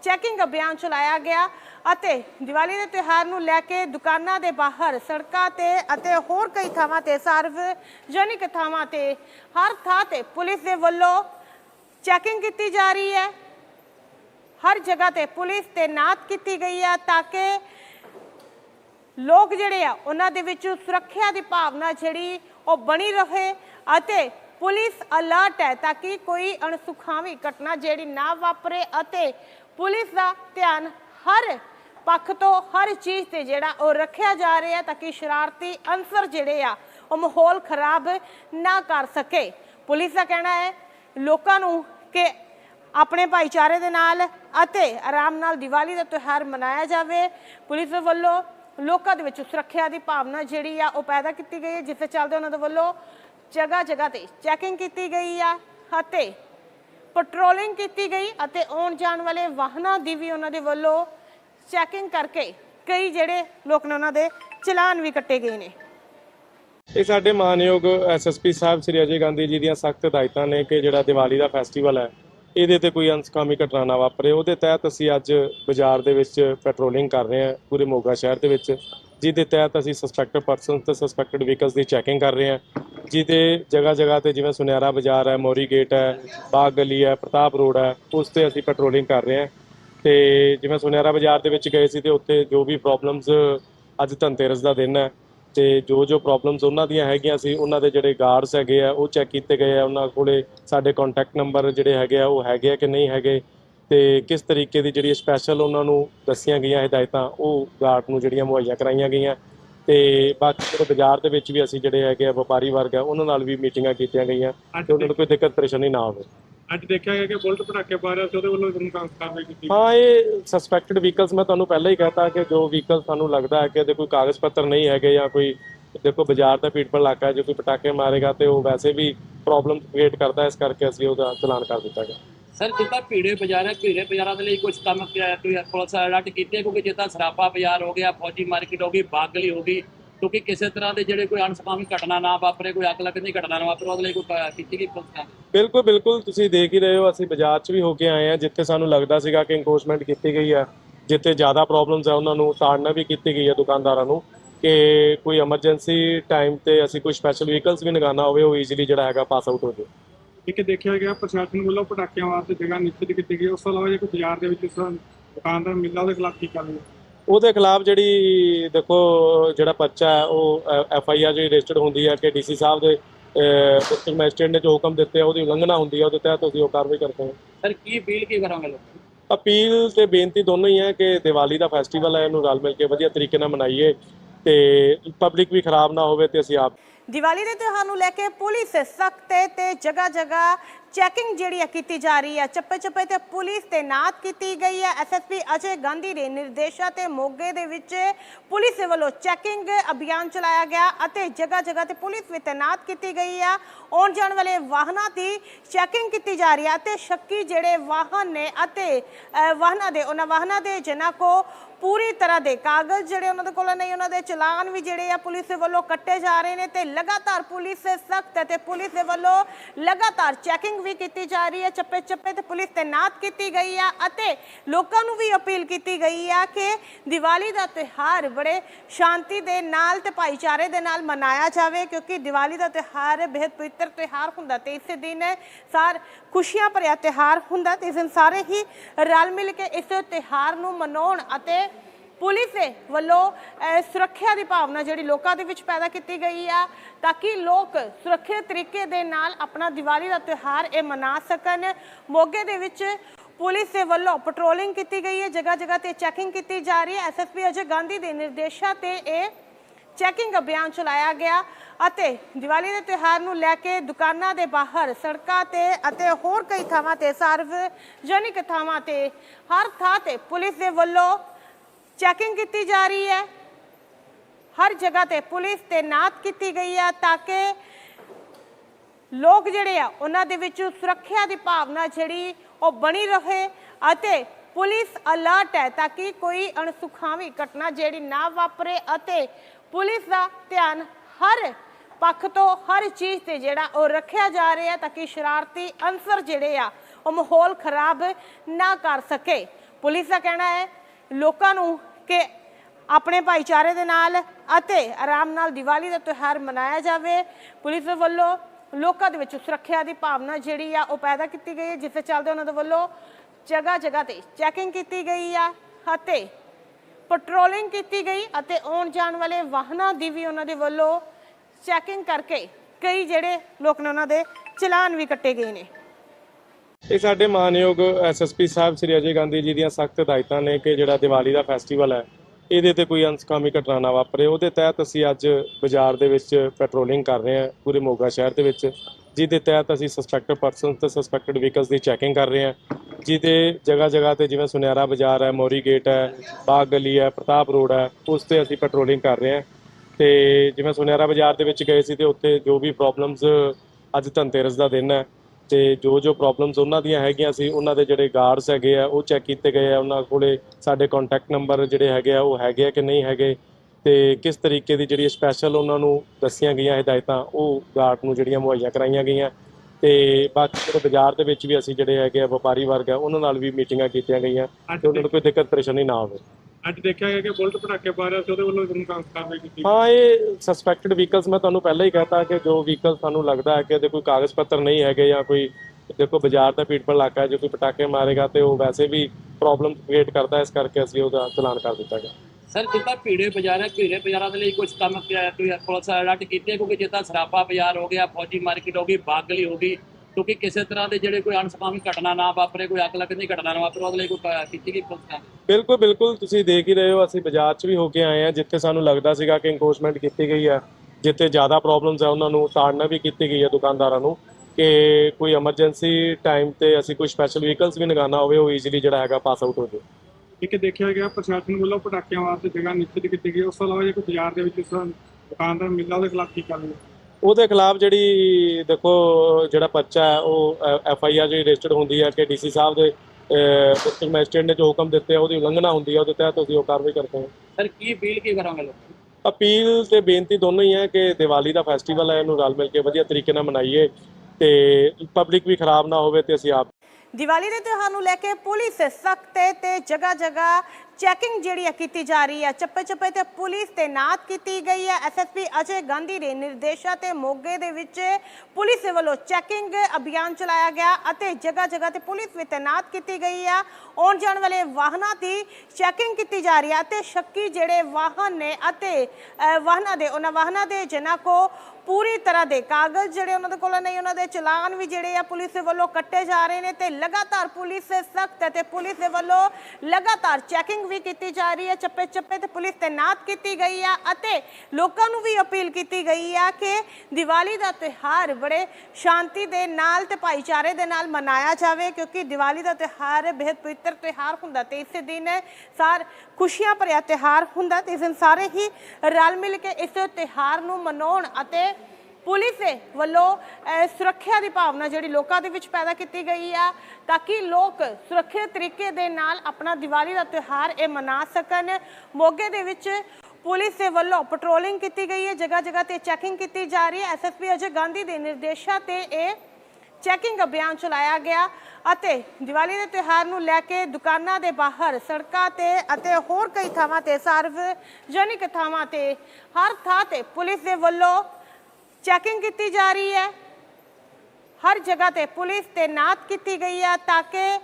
ਚੈਕਿੰਗ ਅਭਿਆਨ ਚਲਾਇਆ ਗਿਆ ਅਤੇ ਦੀਵਾਲੀ ਦੇ ਤਿਉਹਾਰ ਨੂੰ ਲੈ ਕੇ ਦੁਕਾਨਾਂ ਦੇ ਬਾਹਰ, ਸੜਕਾਂ ਤੇ ਅਤੇ ਹੋਰ ਕਈ ਥਾਵਾਂ ਤੇ ਸਾਰਵਜਨਿਕ ਥਾਵਾਂ ਤੇ ਹਰ ਥਾਂ ਤੇ ਪੁਲਿਸ ਦੇ ਵੱਲੋਂ ਚੈਕਿੰਗ ਕੀਤੀ ਜਾ ਰਹੀ ਹੈ। ਹਰ ਜਗ੍ਹਾ ਤੇ ਪੁਲਿਸ ਤੈਨਾਤ ਕੀਤੀ ਗਈ ਹੈ ਤਾਂ ਕਿ ਲੋਕ ਜਿਹੜੇ ਆ, ਉਹਨਾਂ ਦੇ ਵਿੱਚ ਸੁਰੱਖਿਆ ਦੀ ਭਾਵਨਾ ਜਿਹੜੀ ਉਹ ਬਣੀ ਰਹੇ ਅਤੇ ਪੁਲਿਸ ਅਲਰਟ ਹੈ ਤਾਂ ਕਿ ਕੋਈ ਅਣਸੁਖਾਵੀ ਘਟਨਾ ਜਿਹੜੀ ਨਾ ਵਾਪਰੇ ਅਤੇ ਪੁਲਿਸ ਦਾ ਧਿਆਨ ਹਰ ਪੱਖ ਤੋਂ ਹਰ ਚੀਜ਼ ਤੇ ਜਿਹੜਾ ਉਹ ਰੱਖਿਆ ਜਾ ਰਿਹਾ ਤਾਂ ਕਿ ਸ਼ਰਾਰਤੀ ਅਨਸਰ ਜਿਹੜੇ ਆ, ਉਹ ਮਾਹੌਲ ਖਰਾਬ ਨਾ ਕਰ ਸਕੇ। ਪੁਲਿਸ ਦਾ ਕਹਿਣਾ ਹੈ, ਲੋਕਾਂ ਨੂੰ ਕਿ ਆਪਣੇ ਭਾਈਚਾਰੇ ਦੇ ਨਾਲ ਅਤੇ ਆਰਾਮ ਨਾਲ ਦੀਵਾਲੀ ਦਾ ਤਿਉਹਾਰ ਮਨਾਇਆ ਜਾਵੇ। ਪੁਲਿਸ ਵੱਲੋਂ ਲੋਕਾਂ ਦੇ ਵਿੱਚ ਸੁਰੱਖਿਆ ਦੀ ਭਾਵਨਾ ਜਿਹੜੀ ਆ, ਉਹ ਪੈਦਾ ਕੀਤੀ ਗਈ ਹੈ, ਜਿਸ ਦੇ ਚੱਲਦੇ ਉਹਨਾਂ ਦੇ ਵੱਲੋਂ ਜਗ੍ਹਾ ਜਗ੍ਹਾ ਤੇ ਚੈਕਿੰਗ ਕੀਤੀ ਗਈ ਆ ਅਤੇ ਪੈਟਰੋਲਿੰਗ ਕੀਤੀ ਗਈ ਅਤੇ ਆਉਣ ਜਾਣ ਵਾਲੇ ਵਾਹਨਾਂ ਦੀ ਵੀ ਉਹਨਾਂ ਦੇ ਵੱਲੋਂ ਚੈਕਿੰਗ ਕਰਕੇ ਕਈ ਜਿਹੜੇ ਲੋਕ ਨੇ ਉਹਨਾਂ ਦੇ ਚਲਾਨ ਵੀ ਕੱਟੇ ਗਏ ਨੇ। ਇਹ ਸਾਡੇ ਮਾਨਯੋਗ ਐਸਐਸਪੀ ਸਾਹਿਬ ਸ੍ਰੀ ਅਜੇ ਗਾਂਧੀ ਜੀ ਦੀਆਂ ਸਖਤ ਹਦਾਇਤਾਂ ਨੇ ਕਿ ਜਿਹੜਾ ਦੀਵਾਲੀ ਦਾ ਫੈਸਟੀਵਲ ਹੈ, ਇਹਦੇ ਤੇ ਕੋਈ ਅਨਸਕਾਮੀ ਘਟਨਾ ਨਾ ਵਾਪਰੇ। ਉਹਦੇ ਤਹਿਤ ਅਸੀਂ ਅੱਜ ਬਾਜ਼ਾਰ ਦੇ ਵਿੱਚ ਪੈਟਰੋਲਿੰਗ ਕਰ ਰਹੇ ਹਾਂ, ਪੂਰੇ ਮੋਗਾ ਸ਼ਹਿਰ ਦੇ ਵਿੱਚ, ਜਿਹਦੇ ਤਹਿਤ ਅਸੀਂ ਸਸਪੈਕਟਡ ਪਰਸਨਸ ਤੇ ਸਸਪੈਕਟਡ ਵਹੀਕਲਸ ਦੀ ਚੈਕਿੰਗ ਕਰ ਰਹੇ ਹਾਂ। ਜਿਹਦੇ ਜਗ੍ਹਾ ਜਗ੍ਹਾ ਤੇ ਜਿਵੇਂ ਸੁਨਿਆਰਾ ਬਾਜ਼ਾਰ ਹੈ, ਮੋਰੀ ਗੇਟ ਹੈ, ਬਾਗ ਗਲੀ ਹੈ, ਪ੍ਰਤਾਪ ਰੋਡ ਹੈ, ਉਸ ਤੇ ਅਸੀਂ ਪੈਟਰੋਲਿੰਗ ਕਰ ਰਹੇ ਹਾਂ। ਤੇ ਜਿਵੇਂ ਸੁਨਿਆਰਾ ਬਾਜ਼ਾਰ ਦੇ ਵਿੱਚ ਗਏ ਸੀ ਤੇ ਉੱਥੇ ਜੋ ਵੀ ਪ੍ਰੋਬਲਮਸ ਅੱਜ ਧਨਤੇਰਸ ਦਾ ਦਿਨ ਹੈ ਤੇ ਜੋ ਜੋ ਪ੍ਰੋਬਲਮਸ ਉਹਨਾਂ ਦੀਆਂ ਹੈਗੀਆਂ ਸੀ, ਉਹਨਾਂ ਦੇ ਜਿਹੜੇ ਗਾਰਡਸ ਹੈਗੇ ਆ, ਉਹ ਚੈੱਕ ਕੀਤੇ ਗਏ ਆ, ਉਹਨਾਂ ਕੋਲੇ ਸਾਡੇ ਕੰਟੈਕਟ ਨੰਬਰ ਜਿਹੜੇ ਹੈਗੇ ਆ, ਉਹ ਹੈਗੇ ਆ ਕਿ ਨਹੀਂ ਹੈਗੇ? ਤੇ ਕਿਸ ਤਰੀਕੇ ਦੀ ਜਿਹੜੀ ਸਪੈਸ਼ਲ ਉਹਨਾਂ ਨੂੰ ਦੱਸੀਆਂ ਗਈਆਂ ਹਦਾਇਤਾਂ, ਉਹ ਗਾਰਡ ਨੂੰ ਜਿਹੜੀਆਂ ਮੁਹੱਈਆ ਕਰਾਈਆਂ ਗਈਆਂ। ਤੇ ਬਾਕੀ ਜਿਹੜੇ ਬਾਜ਼ਾਰ ਦੇ ਵਿੱਚ ਵੀ ਅਸੀਂ ਜਿਹੜੇ ਹੈਗੇ ਆ ਵਪਾਰੀ ਵਰਗ ਆ ਉਹਨਾਂ ਨਾਲ ਵੀ ਮੀਟਿੰਗਾਂ ਕੀਤੀਆਂ ਗਈਆਂ ਤੇ ਉਹਨਾਂ ਨੂੰ ਕੋਈ ਦਿੱਕਤ ਪਰੇਸ਼ਾਨੀ ਨਾ ਹੋਵੇ। ਅੱਜ ਦੇਖਿਆ ਗਿਆ ਕਿ ਬੁਲਟ ਪਟਾਕੇ ਪਾ ਰਿਹਾ ਸੀ ਉਹਦੇ ਵੱਲੋਂ ਕਾਰਵਾਈ ਕੀਤੀ ਹਾਂ ਇਹ ਸਸਪੈਕਟਡ ਵਹੀਕਲਸ ਮੈਂ ਤੁਹਾਨੂੰ ਪਹਿਲਾਂ ਹੀ ਕਹਤਾ ਕਿ ਜੋ ਵਹੀਕਲ ਸਾਨੂੰ ਲੱਗਦਾ ਹੈ ਕਿ ਇਹਦੇ ਕੋਈ ਕਾਗਜ਼ ਪੱਤਰ ਨਹੀਂ ਹੈਗੇ ਜਾਂ ਕੋਈ ਦੇਖੋ ਬਾਜ਼ਾਰ ਦਾ ਪੀਟਪਲ ਇਲਾਕਾ ਜੇ ਕੋਈ ਪਟਾਕੇ ਮਾਰੇਗਾ ਤੇ ਉਹ ਵੈਸੇ ਵੀ ਪ੍ਰੋਬਲਮ ਕ੍ਰੀਏਟ ਕਰਦਾ ਇਸ ਕਰਕੇ ਅਸੀਂ ਉਹਦਾ ਚਲਾਨ ਕਰ ਦਿੱਤਾ ਗਿਆ। ਸਰ, ਜਿੱਦਾਂ ਭੀੜੇ ਬਾਜ਼ਾਰ ਭੀੜੇ ਬਾਜ਼ਾਰਾਂ ਦੇ ਲਈ ਕੁਝ ਕੰਮ ਕਿਹਾ ਕੋਈ ਪੁਲਿਸ ਅਲਰਟ ਕੀਤੇ ਕਿਉਂਕਿ ਜਿੱਦਾਂ ਸਰਾਪਾ ਬਾਜ਼ਾਰ ਹੋ ਗਿਆ, ਫੌਜੀ ਮਾਰਕੀਟ ਹੋ ਗਈ, ਬਾਗਲੀ ਹੋ ਗਈ, ਕਿਉਂਕਿ ਕਿਸੇ ਤਰ੍ਹਾਂ ਦੇ ਜਿਹੜੇ ਕੋਈ ਅਣਸਕਾਮੀ ਘਟਨਾ ਨਾ ਵਾਪਰੇ, ਕੋਈ ਅੱਗ ਲੱਗਣ ਦੀ ਘਟਨਾ ਨਾ ਵਾਪਰੇ, ਉਹਦੇ ਲਈ ਕੋਈ ਕ- ਕੀਤੀ ਗਈ ਪੁਲਿਸ ਕੰਮ? ਬਿਲਕੁਲ ਬਿਲਕੁਲ, ਤੁਸੀਂ ਦੇਖ ਹੀ ਰਹੇ ਹੋ, ਅਸੀਂ ਬਾਜ਼ਾਰ 'ਚ ਵੀ ਹੋ ਕੇ ਆਏ ਆ ਜਿੱਥੇ ਸਾਨੂੰ ਲੱਗਦਾ ਸੀਗਾ ਕਿ ਇਨਕੋਸਮੈਂਟ ਕੀਤੀ ਗਈ ਹੈ, ਜਿੱਥੇ ਜ਼ਿਆਦਾ ਪ੍ਰੋਬਲਮਸ ਹੈ, ਉਹਨਾਂ ਨੂੰ ਤਾੜਨਾ ਵੀ ਕੀਤੀ ਗਈ ਹੈ ਦੁਕਾਨਦਾਰਾਂ ਨੂੰ, ਕਿ ਕੋਈ ਐਮਰਜੈਂਸੀ ਟਾਈਮ ਤੇ ਅਸੀਂ ਕੋਈ ਸਪੈਸ਼ਲ ਵਹੀਕਲਸ ਵੀ ਲਗਾਉਣਾ ਹੋਵੇ, ਉਹ ਈਜ਼ੀਲੀ ਜਿਹੜਾ ਹੈਗਾ ਪਾਸ ਆਊਟ ਹੋ ਜਾਵੇ। ਇੱਕ ਦੇਖਿਆ ਗਿਆ ਪ੍ਰਸ਼ਾਸਨ ਵੱਲੋਂ ਪਟਾਕਿਆਂ ਵਾਸਤੇ ਜਗ੍ਹਾ ਨਿਸ਼ਚਿਤ ਕੀਤੀ ਗਈ। ਉਸ ਤੋਂ ਇਲਾਵਾ ਜੇ ਕੋਈ ਬਾਜ਼ਾਰ ਦੇ ਵਿੱਚ ਦੁਕਾਨਦਾਰ ਮਿਲਦਾ ਉਹਦੇ ਖਿਲਾਫ ਕੀ ਕਾਰਵਾਈ ਉਹਦੇ ਖਿਲਾਫ ਜਿਹੜੀ ਦੇਖੋ ਜਿਹੜਾ ਪਰਚਾ ਹੈ ਉਹ ਐਫ ਆਈ ਆਰ ਜਿਹੜੀ ਰਜਿਸਟਰਡ ਹੁੰਦੀ ਹੈ ਕਿ ਡੀਸੀ ਸਾਹਿਬ ਦੇ ਡਿਸਟ੍ਰਿਕਟ ਮੈਜਿਸਟ੍ਰੇਟ ਨੇ ਜੋ ਹੁਕਮ ਦਿੱਤੇ ਆ ਉਹਦੀ ਉਲੰਘਣਾ ਹੁੰਦੀ ਹੈ ਉਹਦੇ ਤਹਿਤ ਅਸੀਂ ਉਹ ਕਾਰਵਾਈ ਕਰਦੇ ਹਾਂ। ਸਰ ਕੀ ਅਪੀਲ ਕੀ ਕਰਾਂਗੇ ਲੋਕ? ਅਪੀਲ ਤੇ ਬੇਨਤੀ ਦੋਨੋਂ ਹੀ ਹੈ ਕਿ ਦੀਵਾਲੀ ਦਾ ਫੈਸਟੀਵਲ ਹੈ ਇਹਨੂੰ ਰਲ ਮਿਲ ਕੇ ਵਧੀਆ ਤਰੀਕੇ ਨਾਲ ਮਨਾਈਏ ਤੇ ਪਬਲਿਕ ਵੀ ਖਰਾਬ ਨਾ ਹੋਵੇ ਤੇ ਅਸੀਂ ਆਪ ਦੀਵਾਲੀ ਦੇ ਤਿਉਹਾਰ ਨੂੰ ਲੈ ਕੇ ਪੁਲਿਸ ਸਖਤ ਤੇ ਜਗ੍ਹਾ ਜਗ੍ਹਾ ਚੈਕਿੰਗ ਜਿਹੜੀ ਹੈ ਕੀਤੀ ਜਾ ਰਹੀ ਹੈ। ਚੱਪੇ ਚੱਪੇ ਤੇ ਪੁਲਿਸ ਤੈਨਾਤ ਕੀਤੀ ਗਈ ਹੈ। ਐਸਐਸਪੀ ਅਜੇ ਗਾਂਧੀ ਦੇ ਨਿਰਦੇਸ਼ਾਂ ਤੇ ਮੋਗੇ ਦੇ ਵਿੱਚ ਪੁਲਿਸ ਦੇ ਵੱਲੋਂ ਚੈਕਿੰਗ ਅਭਿਆਨ ਚਲਾਇਆ ਗਿਆ ਅਤੇ ਜਗ੍ਹਾ ਜਗ੍ਹਾ ਤੇ ਪੁਲਿਸ ਵੀ ਤੈਨਾਤ ਕੀਤੀ ਗਈ ਹੈ। ਆਉਣ ਜਾਣ ਵਾਲੇ ਵਾਹਨਾਂ ਦੀ ਚੈਕਿੰਗ ਕੀਤੀ ਜਾ ਰਹੀ ਹੈ ਅਤੇ ਸ਼ੱਕੀ ਜਿਹੜੇ ਵਾਹਨ ਨੇ ਅਤੇ ਵਾਹਨਾਂ ਦੇ ਉਹਨਾਂ ਵਾਹਨਾਂ ਦੇ ਜਿਨ੍ਹਾਂ ਕੋ ਪੂਰੀ ਤਰ੍ਹਾਂ ਦੇ ਕਾਗਜ਼ ਜਿਹੜੇ ਉਹਨਾਂ ਦੇ ਕੋਲ ਨਹੀਂ, ਉਹਨਾਂ ਦੇ ਚਲਾਨ ਵੀ ਜਿਹੜੇ ਆ ਪੁਲਿਸ ਦੇ ਵੱਲੋਂ ਕੱਟੇ ਜਾ ਰਹੇ ਨੇ ਤੇ ਲਗਾਤਾਰ ਪੁਲਿਸ ਸਖਤ ਹੈ ਤੇ ਪੁਲਿਸ ਦੇ ਵੱਲੋਂ ਲਗਾਤਾਰ ਚੈਕਿੰਗ ਵੀ ਕੀਤੀ ਜਾ ਰਹੀ ਹੈ ਚੱਪੇ ਚੱਪੇ ਤੇ ਪੁਲਿਸ ਤੈਨਾਤ ਕੀਤੀ ਗਈ ਆ ਅਤੇ ਲੋਕਾਂ ਨੂੰ ਵੀ ਅਪੀਲ ਕੀਤੀ ਗਈ ਆ ਕਿ ਦੀਵਾਲੀ ਦਾ ਤਿਉਹਾਰ ਬੜੇ ਸ਼ਾਂਤੀ ਦੇ ਨਾਲ ਤੇ ਭਾਈਚਾਰੇ ਦੇ ਨਾਲ ਮਨਾਇਆ ਜਾਵੇ ਕਿਉਂਕਿ ਦੀਵਾਲੀ ਦਾ ਤਿਉਹਾਰ ਬੇहद ਪਵਿੱਤਰ ਤਿਉਹਾਰ ਹੁੰਦਾ ਤੇ ਇਸੇ ਦਿਨ ਸਾਰ ਖੁਸ਼ੀਆਂ ਭਰਿਆ ਤਿਉਹਾਰ ਹੁੰਦਾ ਤੇ ਇਸ ਦਿਨ ਸਾਰੇ ਹੀ ਰਲ ਮਿਲ ਕੇ ਇਸ ਤਿਉਹਾਰ ਨੂੰ ਮਨਾਉਣ ਅਤੇ ਪੁਲਿਸ ਦੇ ਵੱਲੋਂ ਸੁਰੱਖਿਆ ਦੀ ਭਾਵਨਾ ਜਿਹੜੀ ਲੋਕਾਂ ਦੇ ਵਿੱਚ ਪੈਦਾ ਕੀਤੀ ਗਈ ਆ, ਤਾਂ ਕਿ ਲੋਕ ਸੁਰੱਖਿਅਤ ਤਰੀਕੇ ਦੇ ਨਾਲ ਆਪਣਾ ਦੀਵਾਲੀ ਦਾ ਤਿਉਹਾਰ ਇਹ ਮਨਾ ਸਕਣ। ਮੋਗੇ ਦੇ ਵਿੱਚ ਪੁਲਿਸ ਦੇ ਵੱਲੋਂ ਪੈਟਰੋਲਿੰਗ ਕੀਤੀ ਗਈ ਹੈ ਜਗ੍ਹਾ ਜਗ੍ਹਾ ਤੇ ਚੈਕਿੰਗ ਕੀਤੀ ਜਾ ਰਹੀ ਹੈ। ਐਸਐਸਪੀ ਅਜੇ ਗਾਂਧੀ ਦੇ ਨਿਰਦੇਸ਼ਾਂ ਤੇ ਇਹ ਚੈਕਿੰਗ ਅਭਿਆਨ ਚਲਾਇਆ ਗਿਆ ਅਤੇ ਦੀਵਾਲੀ ਦੇ ਤਿਉਹਾਰ ਨੂੰ ਲੈ ਕੇ ਦੁਕਾਨਾਂ ਦੇ ਬਾਹਰ, ਸੜਕਾਂ ਤੇ ਅਤੇ ਹੋਰ ਕਈ ਥਾਵਾਂ ਤੇ, ਸਾਰਵਜਨਿਕ ਥਾਵਾਂ ਤੇ, ਹਰ ਥਾਂ ਤੇ ਪੁਲਿਸ ਦੇ ਵੱਲੋਂ ਚੈਕਿੰਗ ਕੀਤੀ ਜਾ ਰਹੀ ਹੈ। ਹਰ ਜਗ੍ਹਾ ਤੇ ਪੁਲਿਸ ਤੈਨਾਤ ਕੀਤੀ ਗਈ ਹੈ ਤਾਂ ਕਿ ਲੋਕ ਜਿਹੜੇ ਆ, ਉਹਨਾਂ ਦੇ ਵਿੱਚ ਸੁਰੱਖਿਆ ਦੀ ਭਾਵਨਾ ਜਿਹੜੀ, ਉਹ ਬਣੀ ਰਹੇ ਅਤੇ ਪੁਲਿਸ ਅਲਰਟ ਹੈ ਤਾਂ ਕਿ ਕੋਈ ਅਣਸੁਖਾਵੀ ਘਟਨਾ ਜਿਹੜੀ ਨਾ ਵਾਪਰੇ ਅਤੇ ਪੁਲਿਸ ਦਾ ਧਿਆਨ ਹਰ ਪੱਖ ਤੋਂ, ਹਰ ਚੀਜ਼ ਤੇ ਜਿਹੜਾ ਉਹ ਰੱਖਿਆ ਜਾ ਰਿਹਾ ਤਾਂ ਕਿ ਸ਼ਰਾਰਤੀ ਅਨਸਰ ਜਿਹੜੇ ਆ, ਉਹ ਮਾਹੌਲ ਖਰਾਬ ਨਾ ਕਰ ਸਕੇ। ਪੁਲਿਸ ਦਾ ਕਹਿਣਾ ਹੈ, ਲੋਕਾਂ ਨੂੰ ਕਿ ਆਪਣੇ ਭਾਈਚਾਰੇ ਦੇ ਨਾਲ ਅਤੇ ਆਰਾਮ ਨਾਲ ਦੀਵਾਲੀ ਦਾ ਤਿਉਹਾਰ ਮਨਾਇਆ ਜਾਵੇ। ਪੁਲਿਸ ਦੇ ਵੱਲੋਂ ਲੋਕਾਂ ਦੇ ਵਿੱਚ ਸੁਰੱਖਿਆ ਦੀ ਭਾਵਨਾ ਜਿਹੜੀ ਆ, ਉਹ ਪੈਦਾ ਕੀਤੀ ਗਈ ਹੈ, ਜਿਸ ਦੇ ਚੱਲਦੇ ਉਹਨਾਂ ਦੇ ਵੱਲੋਂ ਜਗ੍ਹਾ ਜਗ੍ਹਾ ਤੇ ਚੈਕਿੰਗ ਕੀਤੀ ਗਈ ਆ ਅਤੇ ਪੈਟਰੋਲਿੰਗ ਕੀਤੀ ਗਈ ਅਤੇ ਆਉਣ ਜਾਣ ਵਾਲੇ ਵਾਹਨਾਂ ਦੀ ਵੀ ਉਹਨਾਂ ਦੇ ਵੱਲੋਂ ਚੈਕਿੰਗ ਕਰਕੇ ਕਈ ਜਿਹੜੇ ਲੋਕ ਨੇ ਉਹਨਾਂ ਦੇ ਚਲਾਨ ਵੀ ਕੱਟੇ ਗਏ ਨੇ। ਇਹ ਸਾਡੇ ਮਾਨਯੋਗ ਐਸਐਸਪੀ ਸਾਹਿਬ ਸ੍ਰੀ ਅਜੇ ਗਾਂਧੀ ਜੀ ਦੀਆਂ ਸਖਤ ਹਦਾਇਤਾਂ ਨੇ ਕਿ ਜਿਹੜਾ ਦੀਵਾਲੀ ਦਾ ਫੈਸਟੀਵਲ ਹੈ, ਇਹਦੇ ਤੇ ਕੋਈ ਅਨਸਕਾਮੀ ਘਟਨਾ ਨਾ ਵਾਪਰੇ। ਉਹਦੇ ਤਹਿਤ ਅਸੀਂ ਅੱਜ ਬਾਜ਼ਾਰ ਦੇ ਵਿੱਚ ਪੈਟਰੋਲਿੰਗ ਕਰ ਰਹੇ ਹਾਂ, ਪੂਰੇ ਮੋਗਾ ਸ਼ਹਿਰ ਦੇ ਵਿੱਚ, ਜਿਹਦੇ ਤਹਿਤ ਅਸੀਂ ਸਸਪੈਕਟਡ ਪਰਸਨਸ ਤੇ ਸਸਪੈਕਟਡ ਵਹੀਕਲਸ ਦੀ ਚੈਕਿੰਗ ਕਰ ਰਹੇ ਹਾਂ, ਜਿਹਦੇ ਜਗ੍ਹਾ ਜਗ੍ਹਾ ਤੇ ਜਿਵੇਂ ਸੁਨਿਆਰਾ ਬਾਜ਼ਾਰ ਹੈ, ਮੋਰੀ ਗੇਟ ਹੈ, ਬਾਗ ਗਲੀ ਹੈ, ਪ੍ਰਤਾਪ ਰੋਡ ਹੈ, ਉਸ ਤੇ ਅਸੀਂ ਪੈਟਰੋਲਿੰਗ ਕਰ ਰਹੇ ਹਾਂ। ਤੇ ਜਿਵੇਂ ਸੁਨਿਆਰਾ ਬਾਜ਼ਾਰ ਦੇ ਵਿੱਚ ਗਏ ਸੀ ਤੇ ਉੱਥੇ ਜੋ ਵੀ ਪ੍ਰੋਬਲਮਸ ਅੱਜ ਧਨਤੇਰਸ ਦਾ ਦਿਨ ਹੈ ਤੇ ਜੋ ਜੋ ਪ੍ਰੋਬਲਮਸ ਉਹਨਾਂ ਦੀਆਂ ਹੈਗੀਆਂ ਸੀ, ਉਹਨਾਂ ਦੇ ਜਿਹੜੇ ਗਾਰਡਸ ਹੈਗੇ ਆ, ਉਹ ਚੈੱਕ ਕੀਤੇ ਗਏ ਆ, ਉਹਨਾਂ ਕੋਲੇ ਸਾਡੇ ਕੰਟੈਕਟ ਨੰਬਰ ਜਿਹੜੇ ਹੈਗੇ ਆ, ਉਹ ਹੈਗੇ ਆ ਕਿ ਨਹੀਂ ਹੈਗੇ? ਤੇ ਕਿਸ ਤਰੀਕੇ ਦੀ ਜਿਹੜੀ ਸਪੈਸ਼ਲ ਉਹਨਾਂ ਨੂੰ ਦੱਸੀਆਂ ਗਈਆਂ ਹਦਾਇਤਾਂ, ਉਹ ਗਾਰਡ ਨੂੰ ਜਿਹੜੀਆਂ ਮੁਹੱਈਆ ਕਰਾਈਆਂ ਗਈਆਂ। ਤੇ ਬਾਕੀ ਜਿਹੜੇ ਬਾਜ਼ਾਰ ਦੇ ਵਿੱਚ ਵੀ ਅਸੀਂ ਜਿਹੜੇ ਹੈਗੇ ਆ, ਵਪਾਰੀ ਵਰਗ ਆ, ਉਹਨਾਂ ਨਾਲ ਵੀ ਮੀਟਿੰਗਾਂ ਕੀਤੀਆਂ ਗਈਆਂ। ਅੱਜ ਤੇ ਉਹਨਾਂ ਨੂੰ ਕੋਈ ਦਿੱਕਤ, ਪਰੇਸ਼ਾਨੀ ਨਾ ਹੋਵੇ। ਅੱਜ ਦੇਖਿਆ ਗਿਆ ਕਿ ਬੁਲਟ ਪਟਾਕੇ ਪਾ ਰਿਹਾ ਸੀ ਉਹਦੇ ਵੱਲੋਂ ਤੁਹਾਨੂੰ ਕਾਰ- ਕਾਰਵਾਈ ਕੀਤੀ ਹਾਂ ਇਹ ਸਸਪੈਕਟਡ ਵਹੀਕਲਸ ਮੈਂ ਤੁਹਾਨੂੰ ਪਹਿਲਾਂ ਹੀ ਕਹਤਾ ਕਿ ਜੋ ਵਹੀਕਲ ਸਾਨੂੰ ਲੱਗਦਾ ਹੈ ਕਿ ਇਹਦੇ ਕੋਈ ਕਾਗਜ਼ ਪੱਤਰ ਨਹੀਂ ਹੈਗੇ ਜਾਂ ਕੋਈ ਦੇਖੋ ਬਾਜ਼ਾਰ ਦਾ ਪੀਟਪਲ ਇਲਾਕਾ ਹੈ ਜੇ ਕੋਈ ਪਟਾਕੇ ਮਾਰੇਗਾ ਤੇ ਉਹ ਵੈਸੇ ਵੀ ਪ੍ਰੋਬਲਮ ਕ੍ਰੀਏਟ ਕਰਦਾ ਹੈ, ਇਸ ਕਰਕੇ ਅਸੀਂ ਉਹਦਾ ਚਲਾਨ ਕਰ ਦਿੱਤਾ ਗਿਆ। ਸਰ ਜਿੱਦਾਂ ਭੀੜੇ ਬਾਜ਼ਾਰ ਹੈ ਭੀੜੇ ਬਾਜ਼ਾਰਾਂ ਦੇ ਲਈ ਕੁਝ ਕੰਮ ਕਿਹਾ ਕੋਈ ਪੁਲਿਸ ਅਲਰਟ ਕੀਤੇ ਕਿਉਂਕਿ ਜਿੱਦਾਂ ਸਰਾਪਾ ਬਾਜ਼ਾਰ ਹੋ ਗਿਆ ਫੌਜੀ ਮਾਰਕੀਟ ਹੋ ਗਈ ਬਾਗ ਗਲੀ ਹੋ ਗਈ ਕਿਉਂਕਿ ਕਿਸੇ ਤਰ੍ਹਾਂ ਦੇ ਜਿਹੜੇ ਕੋਈ ਅਣਸੁਖਾਵੀ ਘਟਨਾ ਨਾ ਵਾਪਰੇ ਕੋਈ ਅੱਗ ਲੱਗਣ ਦੀ ਘਟਨਾ ਨਾ ਵਾਪਰੇ ਉਹਦੇ ਲਈ ਕੋਈ ਕੀਤੀ ਗਈ ਪੁਲਿਸ ਬਿਲਕੁਲ ਬਿਲਕੁਲ ਤੁਸੀਂ ਦੇਖ ਹੀ ਰਹੇ ਹੋ ਅਸੀਂ ਬਾਜ਼ਾਰ 'ਚ ਵੀ ਹੋ ਕੇ ਆਏ ਆ ਜਿੱਥੇ ਸਾਨੂੰ ਲੱਗਦਾ ਸੀਗਾ ਕਿ ਇਨਕੋਸਮੈਂਟ ਕੀਤੀ ਗਈ ਹੈ ਜਿੱਥੇ ਜ਼ਿਆਦਾ ਪ੍ਰੋਬਲਮਸ ਹੈ ਉਹਨਾਂ ਨੂੰ ਤਾੜਨਾ ਵੀ ਕੀਤੀ ਗਈ ਹੈ ਦੁਕਾਨਦਾਰਾਂ ਨੂੰ ਕਿ ਕੋਈ ਐਮਰਜੈਂਸੀ ਟਾਈਮ ਤੇ ਅਸੀਂ ਕੋਈ ਸਪੈਸ਼ਲ ਵਹੀਕਲਸ ਵੀ ਲਗਾਉਣਾ ਹੋਵੇ ਉਹ ਈਜ਼ੀਲੀ ਜਿਹੜਾ ਹੈਗਾ ਪਾਸ ਆਊਟ ਹੋ ਜਾਵੇ। ਇੱਕ ਦੇਖਿਆ ਗਿਆ ਪ੍ਰਸ਼ਾਸਨ ਵੱਲੋਂ ਪਟਾਕਿਆਂ ਵਾਸਤੇ ਜਗ੍ਹਾ ਨਿਸ਼ਚਿਤ ਕੀਤੀ ਗਈ ਉਸ ਤੋਂ ਇਲਾਵਾ ਜੇ ਕੋਈ ਬਾਜ਼ਾਰ ਦੇ ਵਿੱਚ ਦੁਕਾਨਦਾਰ ਮਿਲਦਾ ਉਹਦੇ ਖਿਲਾਫ ਕੀ ਕਾਰਵਾਈ? ਉਹਦੇ ਖਿਲਾਫ ਜਿਹੜੀ ਦੇਖੋ ਜਿਹੜਾ ਪਰਚਾ ਹੈ ਉਹ ਐਫ ਆਈ ਆਰ ਜਿਹੜੀ ਰਜਿਸਟਰਡ ਹੁੰਦੀ ਹੈ ਕਿ ਡੀਸੀ ਸਾਹਿਬ ਦੇ ਡਿਸਟ੍ਰਿਕਟ ਮੈਜਿਸਟ੍ਰੇਟ ਨੇ ਜੋ ਹੁਕਮ ਦਿੱਤੇ ਆ ਉਹਦੀ ਉਲੰਘਣਾ ਹੁੰਦੀ ਹੈ ਉਹਦੇ ਤਹਿਤ ਅਸੀਂ ਉਹ ਕਾਰਵਾਈ ਕਰਦੇ ਹਾਂ। ਸਰ ਕੀ ਅਪੀਲ ਕੀ ਕਰਾਂਗੇ ਲੋਕ? ਅਪੀਲ ਤੇ ਬੇਨਤੀ ਦੋਨੋਂ ਹੀ ਹੈ ਕਿ ਦੀਵਾਲੀ ਦਾ ਫੈਸਟੀਵਲ ਹੈ ਇਹਨੂੰ ਰਲ ਮਿਲ ਕੇ ਵਧੀਆ ਤਰੀਕੇ ਨਾਲ ਮਨਾਈਏ ਤੇ ਪਬਲਿਕ ਵੀ ਖਰਾਬ ਨਾ ਹੋਵੇ ਤੇ ਅਸੀਂ ਆਪ ਦੀਵਾਲੀ ਦੇ ਤਿਉਹਾਰ ਨੂੰ ਲੈ ਕੇ ਪੁਲਿਸ ਸਖਤ ਤੇ ਜਗ੍ਹਾ ਜਗ੍ਹਾ ਚੈਕਿੰਗ ਜਿਹੜੀ ਹੈ ਕੀਤੀ ਜਾ ਰਹੀ ਹੈ ਚੱਪੇ ਚੱਪੇ ਤੇ ਪੁਲਿਸ ਤੈਨਾਤ ਕੀਤੀ ਗਈ ਹੈ ਐਸਐਸਪੀ ਅਜੇ ਗਾਂਧੀ ਦੇ ਨਿਰਦੇਸ਼ਾਂ ਤੇ ਮੋਗੇ ਦੇ ਵਿੱਚ ਪੁਲਿਸ ਦੇ ਵੱਲੋਂ ਚੈਕਿੰਗ ਅਭਿਆਨ ਚਲਾਇਆ ਗਿਆ ਅਤੇ ਜਗ੍ਹਾ ਜਗ੍ਹਾ ਤੇ ਪੁਲਿਸ ਵੀ ਤੈਨਾਤ ਕੀਤੀ ਗਈ ਹੈ ਆਉਣ ਜਾਣ ਵਾਲੇ ਵਾਹਨਾਂ ਦੀ ਚੈਕਿੰਗ ਕੀਤੀ ਜਾ ਰਹੀ ਹੈ ਅਤੇ ਸ਼ੱਕੀ ਜਿਹੜੇ ਵਾਹਨ ਨੇ ਅਤੇ ਵਾਹਨਾਂ ਦੇ, ਉਹਨਾਂ ਵਾਹਨਾਂ ਦੇ ਜਿਨ੍ਹਾਂ ਕੋ ਪੂਰੀ ਤਰ੍ਹਾਂ ਦੇ ਕਾਗਜ਼ ਜਿਹੜੇ ਉਹਨਾਂ ਦੇ ਕੋਲ ਨਹੀਂ ਉਹਨਾਂ ਦੇ ਚਲਾਨ ਵੀ ਜਿਹੜੇ ਆ ਪੁਲਿਸ ਦੇ ਵੱਲੋਂ ਕੱਟੇ ਜਾ ਰਹੇ ਨੇ ਤੇ ਲਗਾਤਾਰ ਪੁਲਿਸ ਸਖਤ ਅਤੇ ਪੁਲਿਸ ਦੇ ਵੱਲੋਂ ਲਗਾਤਾਰ ਚੈਕਿੰਗ ਵੀ ਕੀਤੀ ਜਾ ਰਹੀ ਹੈ ਚੱਪੇ ਚੱਪੇ ਤੇ ਪੁਲਿਸ ਤੈਨਾਤ ਕੀਤੀ ਗਈ ਆ ਅਤੇ ਲੋਕਾਂ ਨੂੰ ਵੀ ਅਪੀਲ ਕੀਤੀ ਗਈ ਆ ਕਿ ਦੀਵਾਲੀ ਦਾ ਤਿਉਹਾਰ ਬੜੇ ਸ਼ਾਂਤੀ ਦੇ ਨਾਲ ਤੇ ਭਾਈਚਾਰੇ ਦੇ ਨਾਲ ਮਨਾਇਆ ਜਾਵੇ, ਕਿਉਂਕਿ ਦੀਵਾਲੀ ਦਾ ਤਿਉਹਾਰ ਬੇहद ਪਵਿੱਤਰ ਤਿਉਹਾਰ ਹੁੰਦਾ ਤੇ ਇਸੇ ਦਿਨ ਸਾਰ ਖੁਸ਼ੀਆਂ ਭਰਿਆ ਤਿਉਹਾਰ ਹੁੰਦਾ ਤੇ ਇਸ ਦਿਨ ਸਾਰੇ ਹੀ ਰਲ ਮਿਲ ਕੇ ਇਸ ਤਿਉਹਾਰ ਨੂੰ ਮਨਾਉਣ ਅਤੇ ਪੁਲਿਸ ਦੇ ਵੱਲੋਂ ਸੁਰੱਖਿਆ ਦੀ ਭਾਵਨਾ ਜਿਹੜੀ ਲੋਕਾਂ ਦੇ ਵਿੱਚ ਪੈਦਾ ਕੀਤੀ ਗਈ ਆ, ਤਾਂ ਕਿ ਲੋਕ ਸੁਰੱਖਿਅਤ ਤਰੀਕੇ ਦੇ ਨਾਲ ਆਪਣਾ ਦੀਵਾਲੀ ਦਾ ਤਿਉਹਾਰ ਇਹ ਮਨਾ ਸਕਣ। ਮੋਗੇ ਦੇ ਵਿੱਚ ਪੁਲਿਸ ਦੇ ਵੱਲੋਂ ਪੈਟਰੋਲਿੰਗ ਕੀਤੀ ਗਈ ਹੈ ਜਗ੍ਹਾ ਜਗ੍ਹਾ ਤੇ ਚੈਕਿੰਗ ਕੀਤੀ ਜਾ ਰਹੀ ਹੈ। ਐਸਐਸਪੀ ਅਜੇ ਗਾਂਧੀ ਦੇ ਨਿਰਦੇਸ਼ਾਂ ਤੇ ਇਹ ਚੈਕਿੰਗ ਅਭਿਆਨ ਚਲਾਇਆ ਗਿਆ ਅਤੇ ਦੀਵਾਲੀ ਦੇ ਤਿਉਹਾਰ ਨੂੰ ਲੈ ਕੇ ਦੁਕਾਨਾਂ ਦੇ ਬਾਹਰ, ਸੜਕਾਂ ਤੇ ਅਤੇ ਹੋਰ ਕਈ ਥਾਵਾਂ ਤੇ, ਸਾਰਵਜਨਿਕ ਥਾਵਾਂ ਤੇ ਹਰ ਥਾਂ ਤੇ ਪੁਲਿਸ ਦੇ ਵੱਲੋਂ ਚੈਕਿੰਗ ਕੀਤੀ ਜਾ ਰਹੀ ਹੈ। ਹਰ ਜਗ੍ਹਾ ਤੇ ਪੁਲਿਸ ਤੈਨਾਤ ਕੀਤੀ ਗਈ ਹੈ ਤਾਂ ਕਿ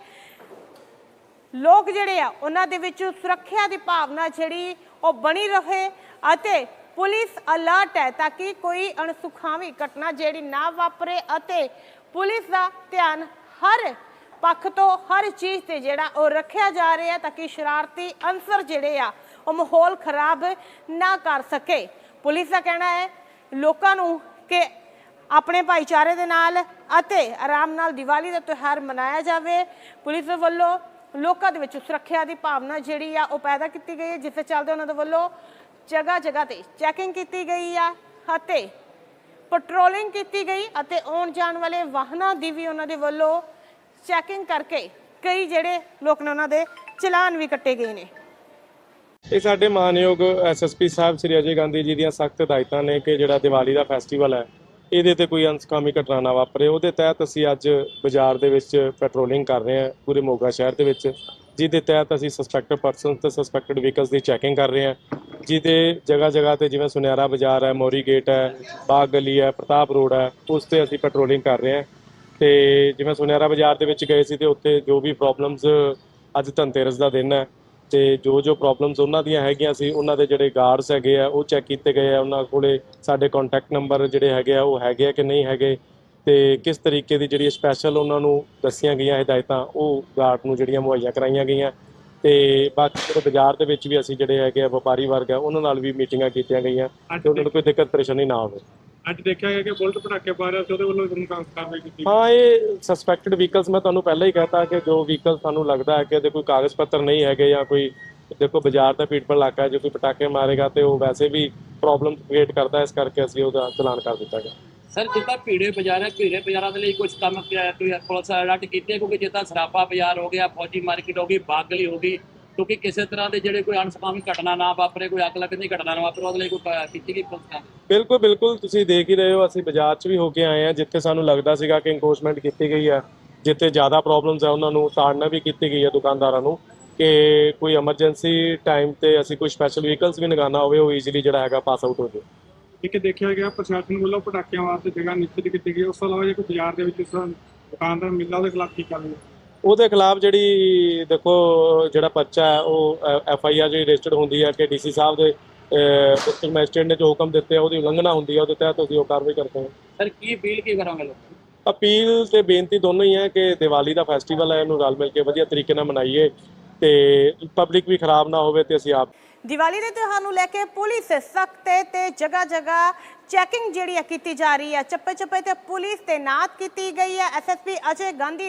ਲੋਕ ਜਿਹੜੇ ਆ, ਉਹਨਾਂ ਦੇ ਵਿੱਚ ਸੁਰੱਖਿਆ ਦੀ ਭਾਵਨਾ ਜਿਹੜੀ ਉਹ ਬਣੀ ਰਹੇ ਅਤੇ ਪੁਲਿਸ ਅਲਰਟ ਹੈ ਤਾਂ ਕਿ ਕੋਈ ਅਣਸੁਖਾਵੀ ਘਟਨਾ ਜਿਹੜੀ ਨਾ ਵਾਪਰੇ ਅਤੇ ਪੁਲਿਸ ਦਾ ਧਿਆਨ ਹਰ ਪੱਖ ਤੋਂ, ਹਰ ਚੀਜ਼ ਤੇ ਜਿਹੜਾ ਉਹ ਰੱਖਿਆ ਜਾ ਰਿਹਾ ਤਾਂ ਕਿ ਸ਼ਰਾਰਤੀ ਅਨਸਰ ਜਿਹੜੇ ਆ, ਉਹ ਮਾਹੌਲ ਖਰਾਬ ਨਾ ਕਰ ਸਕੇ। ਪੁਲਿਸ ਦਾ ਕਹਿਣਾ ਹੈ ਲੋਕਾਂ ਨੂੰ ਕਿ ਆਪਣੇ ਭਾਈਚਾਰੇ ਦੇ ਨਾਲ ਅਤੇ ਆਰਾਮ ਨਾਲ ਦੀਵਾਲੀ ਦਾ ਤਿਉਹਾਰ ਮਨਾਇਆ ਜਾਵੇ। ਪੁਲਿਸ ਦੇ ਵੱਲੋਂ ਲੋਕਾਂ ਦੇ ਵਿੱਚ ਸੁਰੱਖਿਆ ਦੀ ਭਾਵਨਾ ਜਿਹੜੀ ਆ ਉਹ ਪੈਦਾ ਕੀਤੀ ਗਈ ਹੈ, ਜਿਸ ਦੇ ਚੱਲਦੇ ਉਹਨਾਂ ਦੇ ਵੱਲੋਂ ਜਗ੍ਹਾ ਜਗ੍ਹਾ ਤੇ ਚੈਕਿੰਗ ਕੀਤੀ ਗਈ ਆ ਅਤੇ ਪੈਟਰੋਲਿੰਗ ਕੀਤੀ ਗਈ ਅਤੇ ਆਉਣ ਜਾਣ ਵਾਲੇ ਵਾਹਨਾਂ ਦੀ ਵੀ ਉਹਨਾਂ ਦੇ ਵੱਲੋਂ ਚੈਕਿੰਗ ਕਰਕੇ ਕਈ ਜਿਹੜੇ ਲੋਕ ਨੇ ਉਹਨਾਂ ਦੇ ਚਲਾਨ ਵੀ ਕੱਟੇ ਗਏ ਨੇ। ਇਹ ਸਾਡੇ ਮਾਨਯੋਗ ਐਸਐਸਪੀ ਸਾਹਿਬ ਸ੍ਰੀ ਅਜੇ ਗਾਂਧੀ ਜੀ ਦੀਆਂ ਸਖਤ ਹਦਾਇਤਾਂ ਨੇ ਕਿ ਜਿਹੜਾ ਦੀਵਾਲੀ ਦਾ ਫੈਸਟੀਵਲ ਹੈ, ਇਹਦੇ ਤੇ ਕੋਈ ਅਨਸਕਾਮੀ ਘਟਨਾ ਨਾ ਵਾਪਰੇ। ਉਹਦੇ ਤਹਿਤ ਅਸੀਂ ਅੱਜ ਬਾਜ਼ਾਰ ਦੇ ਵਿੱਚ ਪੈਟਰੋਲਿੰਗ ਕਰ ਰਹੇ ਹਾਂ, ਪੂਰੇ ਮੋਗਾ ਸ਼ਹਿਰ ਦੇ ਵਿੱਚ, ਜਿਹਦੇ ਤਹਿਤ ਅਸੀਂ ਸਸਪੈਕਟਡ ਪਰਸਨਸ ਤੇ ਸਸਪੈਕਟਡ ਵਹੀਕਲਸ ਦੀ ਚੈਕਿੰਗ ਕਰ ਰਹੇ ਹਾਂ, ਜਿਹਦੇ ਜਗ੍ਹਾ ਜਗ੍ਹਾ ਤੇ ਜਿਵੇਂ ਸੁਨਿਆਰਾ ਬਾਜ਼ਾਰ ਹੈ, ਮੋਰੀ ਗੇਟ ਹੈ, ਬਾਗ ਗਲੀ ਹੈ, ਪ੍ਰਤਾਪ ਰੋਡ ਹੈ, ਉਸ ਤੇ ਅਸੀਂ ਪੈਟਰੋਲਿੰਗ ਕਰ ਰਹੇ ਹਾਂ। ਤੇ ਜਿਵੇਂ ਸੁਨਿਆਰਾ ਬਾਜ਼ਾਰ ਦੇ ਵਿੱਚ ਗਏ ਸੀ ਤੇ ਉੱਥੇ ਜੋ ਵੀ ਪ੍ਰੋਬਲਮਸ ਅੱਜ ਧਨਤੇਰਸ ਦਾ ਦਿਨ ਹੈ ਤੇ ਜੋ ਜੋ ਪ੍ਰੋਬਲਮਸ ਉਹਨਾਂ ਦੀਆਂ ਹੈਗੀਆਂ ਸੀ, ਉਹਨਾਂ ਦੇ ਜਿਹੜੇ ਗਾਰਡਸ ਹੈਗੇ ਆ, ਉਹ ਚੈੱਕ ਕੀਤੇ ਗਏ ਆ, ਉਹਨਾਂ ਕੋਲੇ ਸਾਡੇ ਕੰਟੈਕਟ ਨੰਬਰ ਜਿਹੜੇ ਹੈਗੇ ਆ, ਉਹ ਹੈਗੇ ਆ ਕਿ ਨਹੀਂ ਹੈਗੇ? ਤੇ ਕਿਸ ਤਰੀਕੇ ਦੀ ਜਿਹੜੀ ਸਪੈਸ਼ਲ ਉਹਨਾਂ ਨੂੰ ਦੱਸੀਆਂ ਗਈਆਂ ਹਦਾਇਤਾਂ, ਉਹ ਗਾਰਡ ਨੂੰ ਜਿਹੜੀਆਂ ਮੁਹੱਈਆ ਕਰਾਈਆਂ ਗਈਆਂ। ਤੇ ਬਾਕੀ ਜਿਹੜੇ ਬਾਜ਼ਾਰ ਦੇ ਵਿੱਚ ਵੀ ਅਸੀਂ ਜਿਹੜੇ ਹੈਗੇ ਆ, ਵਪਾਰੀ ਵਰਗ ਆ, ਉਹਨਾਂ ਨਾਲ ਵੀ ਮੀਟਿੰਗਾਂ ਕੀਤੀਆਂ ਗਈਆਂ। ਅੱਜ ਤੇ ਉਹਨਾਂ ਨੂੰ ਕੋਈ ਦਿੱਕਤ, ਪਰੇਸ਼ਾਨੀ ਨਾ ਹੋਵੇ। ਅੱਜ ਦੇਖਿਆ ਗਿਆ ਕਿ ਬੁਲਟ ਪਟਾਕੇ ਪਾ ਰਿਹਾ ਸੀ ਉਹਦੇ ਵੱਲੋਂ ਤੁਹਾਨੂੰ ਕਾਰ- ਕਾਰਵਾਈ ਕੀਤੀ ਹਾਂ ਇਹ ਸਸਪੈਕਟਡ ਵਹੀਕਲਸ ਮੈਂ ਤੁਹਾਨੂੰ ਪਹਿਲਾਂ ਹੀ ਕਹਤਾ ਕਿ ਜੋ ਵਹੀਕਲ ਸਾਨੂੰ ਲੱਗਦਾ ਹੈ ਕਿ ਇਹਦੇ ਕੋਈ ਕਾਗਜ਼ ਪੱਤਰ ਨਹੀਂ ਹੈਗੇ ਜਾਂ ਕੋਈ ਦੇਖੋ ਬਾਜ਼ਾਰ ਦਾ ਪੀਟਪਲ ਇਲਾਕਾ ਹੈ ਜੇ ਕੋਈ ਪਟਾਕੇ ਮਾਰੇਗਾ ਤੇ ਉਹ ਵੈਸੇ ਵੀ ਪ੍ਰੋਬਲਮ ਕ੍ਰੀਏਟ ਕਰਦਾ ਹੈ, ਇਸ ਕਰਕੇ ਅਸੀਂ ਉਹਦਾ ਚਲਾਨ ਕਰ ਦਿੱਤਾ ਗਿਆ। ਸਰ ਜਿੱਦਾਂ ਭੀੜੇ ਬਾਜ਼ਾਰ ਭੀੜੇ ਬਾਜ਼ਾਰਾਂ ਦੇ ਲਈ ਕੁਝ ਕੰਮ ਕਿਹਾ ਕੋਈ ਪੁਲਿਸ ਅਲਰਟ ਕੀਤੇ ਕਿਉਂਕਿ ਜਿੱਦਾਂ ਸਰਾਪਾ ਬਾਜ਼ਾਰ ਹੋ ਗਿਆ ਫੌਜੀ ਮਾਰਕੀਟ ਹੋ ਗਈ ਬਾਗਲੀ ਹੋ ਗਈ ਕਿਉਂਕਿ ਕਿਸੇ ਤਰ੍ਹਾਂ ਦੇ ਜਿਹੜੇ ਕੋਈ ਅਣਸਕਾਮੀ ਘਟਨਾ ਨਾ ਵਾਪਰੇ ਕੋਈ ਅੱਗ ਲੱਗਣ ਦੀ ਘਟਨਾ ਨਾ ਵਾਪਰੇ ਉਹਦੇ ਲਈ ਕੋਈ ਕੀਤੀ ਗਈ ਪੁਲਿਸ ਕੰਮ ਬਿਲਕੁਲ ਬਿਲਕੁਲ ਤੁਸੀਂ ਦੇਖ ਹੀ ਰਹੇ ਹੋ ਅਸੀਂ ਬਾਜ਼ਾਰ 'ਚ ਵੀ ਹੋ ਕੇ ਆਏ ਹਾਂ ਜਿੱਥੇ ਸਾਨੂੰ ਲੱਗਦਾ ਸੀਗਾ ਕਿ ਇਨਕੋਸਮੈਂਟ ਕੀਤੀ ਗਈ ਹੈ ਜਿੱਥੇ ਜ਼ਿਆਦਾ ਪ੍ਰੋਬਲਮਸ ਹੈ ਉਹਨਾਂ ਨੂੰ ਤਾੜਨਾ ਵੀ ਕੀਤੀ ਗਈ ਹੈ ਦੁਕਾਨਦਾਰਾਂ ਨੂੰ ਕਿ ਕੋਈ ਐਮਰਜੈਂਸੀ ਟਾਈਮ ਤੇ ਅਸੀਂ ਕੋਈ ਸਪੈਸ਼ਲ ਵਹੀਕਲਸ ਵੀ ਲਗਾਉਣਾ ਹੋਵੇ ਉਹ ਈਜ਼ੀਲੀ ਜਿਹੜਾ ਹੈਗਾ ਪਾਸ ਆਊਟ ਹੋ ਜਾਵੇ ਇੱਕ ਦੇਖਿਆ ਗਿਆ ਪ੍ਰਸ਼ਾਸਨ ਵੱਲੋਂ ਪਟਾਕਿਆਂ ਵਾਸਤੇ ਜਗ੍ਹਾ ਨਿਸ਼ਚਿਤ ਕੀਤੀ ਗਈ। ਉਸ ਤੋਂ ਇਲਾਵਾ ਜੇ ਕੋਈ ਬਾਜ਼ਾਰ ਦੇ ਵਿੱਚ ਦੁਕਾਨਦਾਰ ਮਿਲਦਾ ਉਹਦੇ ਖਿਲਾਫ ਕੀ ਕਾਰਵਾਈ ਉਹਦੇ ਖਿਲਾਫ ਜਿਹੜੀ ਦੇਖੋ ਜਿਹੜਾ ਪਰਚਾ ਹੈ ਉਹ ਐਫ ਆਈ ਆਰ ਜਿਹੜੀ ਰਜਿਸਟਰਡ ਹੁੰਦੀ ਹੈ ਕਿ ਡੀਸੀ ਸਾਹਿਬ ਦੇ ਡਿਸਟ੍ਰਿਕਟ ਮੈਜਿਸਟ੍ਰੇਟ ਨੇ ਜੋ ਹੁਕਮ ਦਿੱਤੇ ਆ ਉਹਦੀ ਉਲੰਘਣਾ ਹੁੰਦੀ ਹੈ ਉਹਦੇ ਤਹਿਤ ਅਸੀਂ ਉਹ ਕਾਰਵਾਈ ਕਰਦੇ ਹਾਂ। ਸਰ ਕੀ ਅਪੀਲ ਕੀ ਕਰਾਂਗੇ ਲੋਕ ਅਪੀਲ ਤੇ ਬੇਨਤੀ ਦੋਨੋਂ ਹੀ ਹੈ ਕਿ ਦੀਵਾਲੀ ਦਾ ਫੈਸਟੀਵਲ ਹੈ ਇਹਨੂੰ ਰਲ ਮਿਲ ਕੇ ਵਧੀਆ ਤਰੀਕੇ ਨਾਲ ਮਨਾਈਏ ਤੇ ਪਬਲਿਕ ਵੀ ਖਰਾਬ ਨਾ ਹੋਵੇ ਤੇ ਅਸੀਂ ਆਪ ਦੀਵਾਲੀ ਦੇ ਤਿਉਹਾਰ ਨੂੰ ਲੈ ਕੇ ਪੁਲਿਸ ਸਖਤ ਤੇ ਜਗ੍ਹਾ ਜਗ੍ਹਾ ਚੈਕਿੰਗ ਜਿਹੜੀ ਹੈ ਕੀਤੀ ਜਾ ਰਹੀ ਹੈ। ਚੱਪੇ ਚੱਪੇ ਤੇ ਪੁਲਿਸ ਤੈਨਾਤ ਕੀਤੀ ਗਈ ਹੈ। ਐਸਐਸਪੀ ਅਜੇ ਗਾਂਧੀ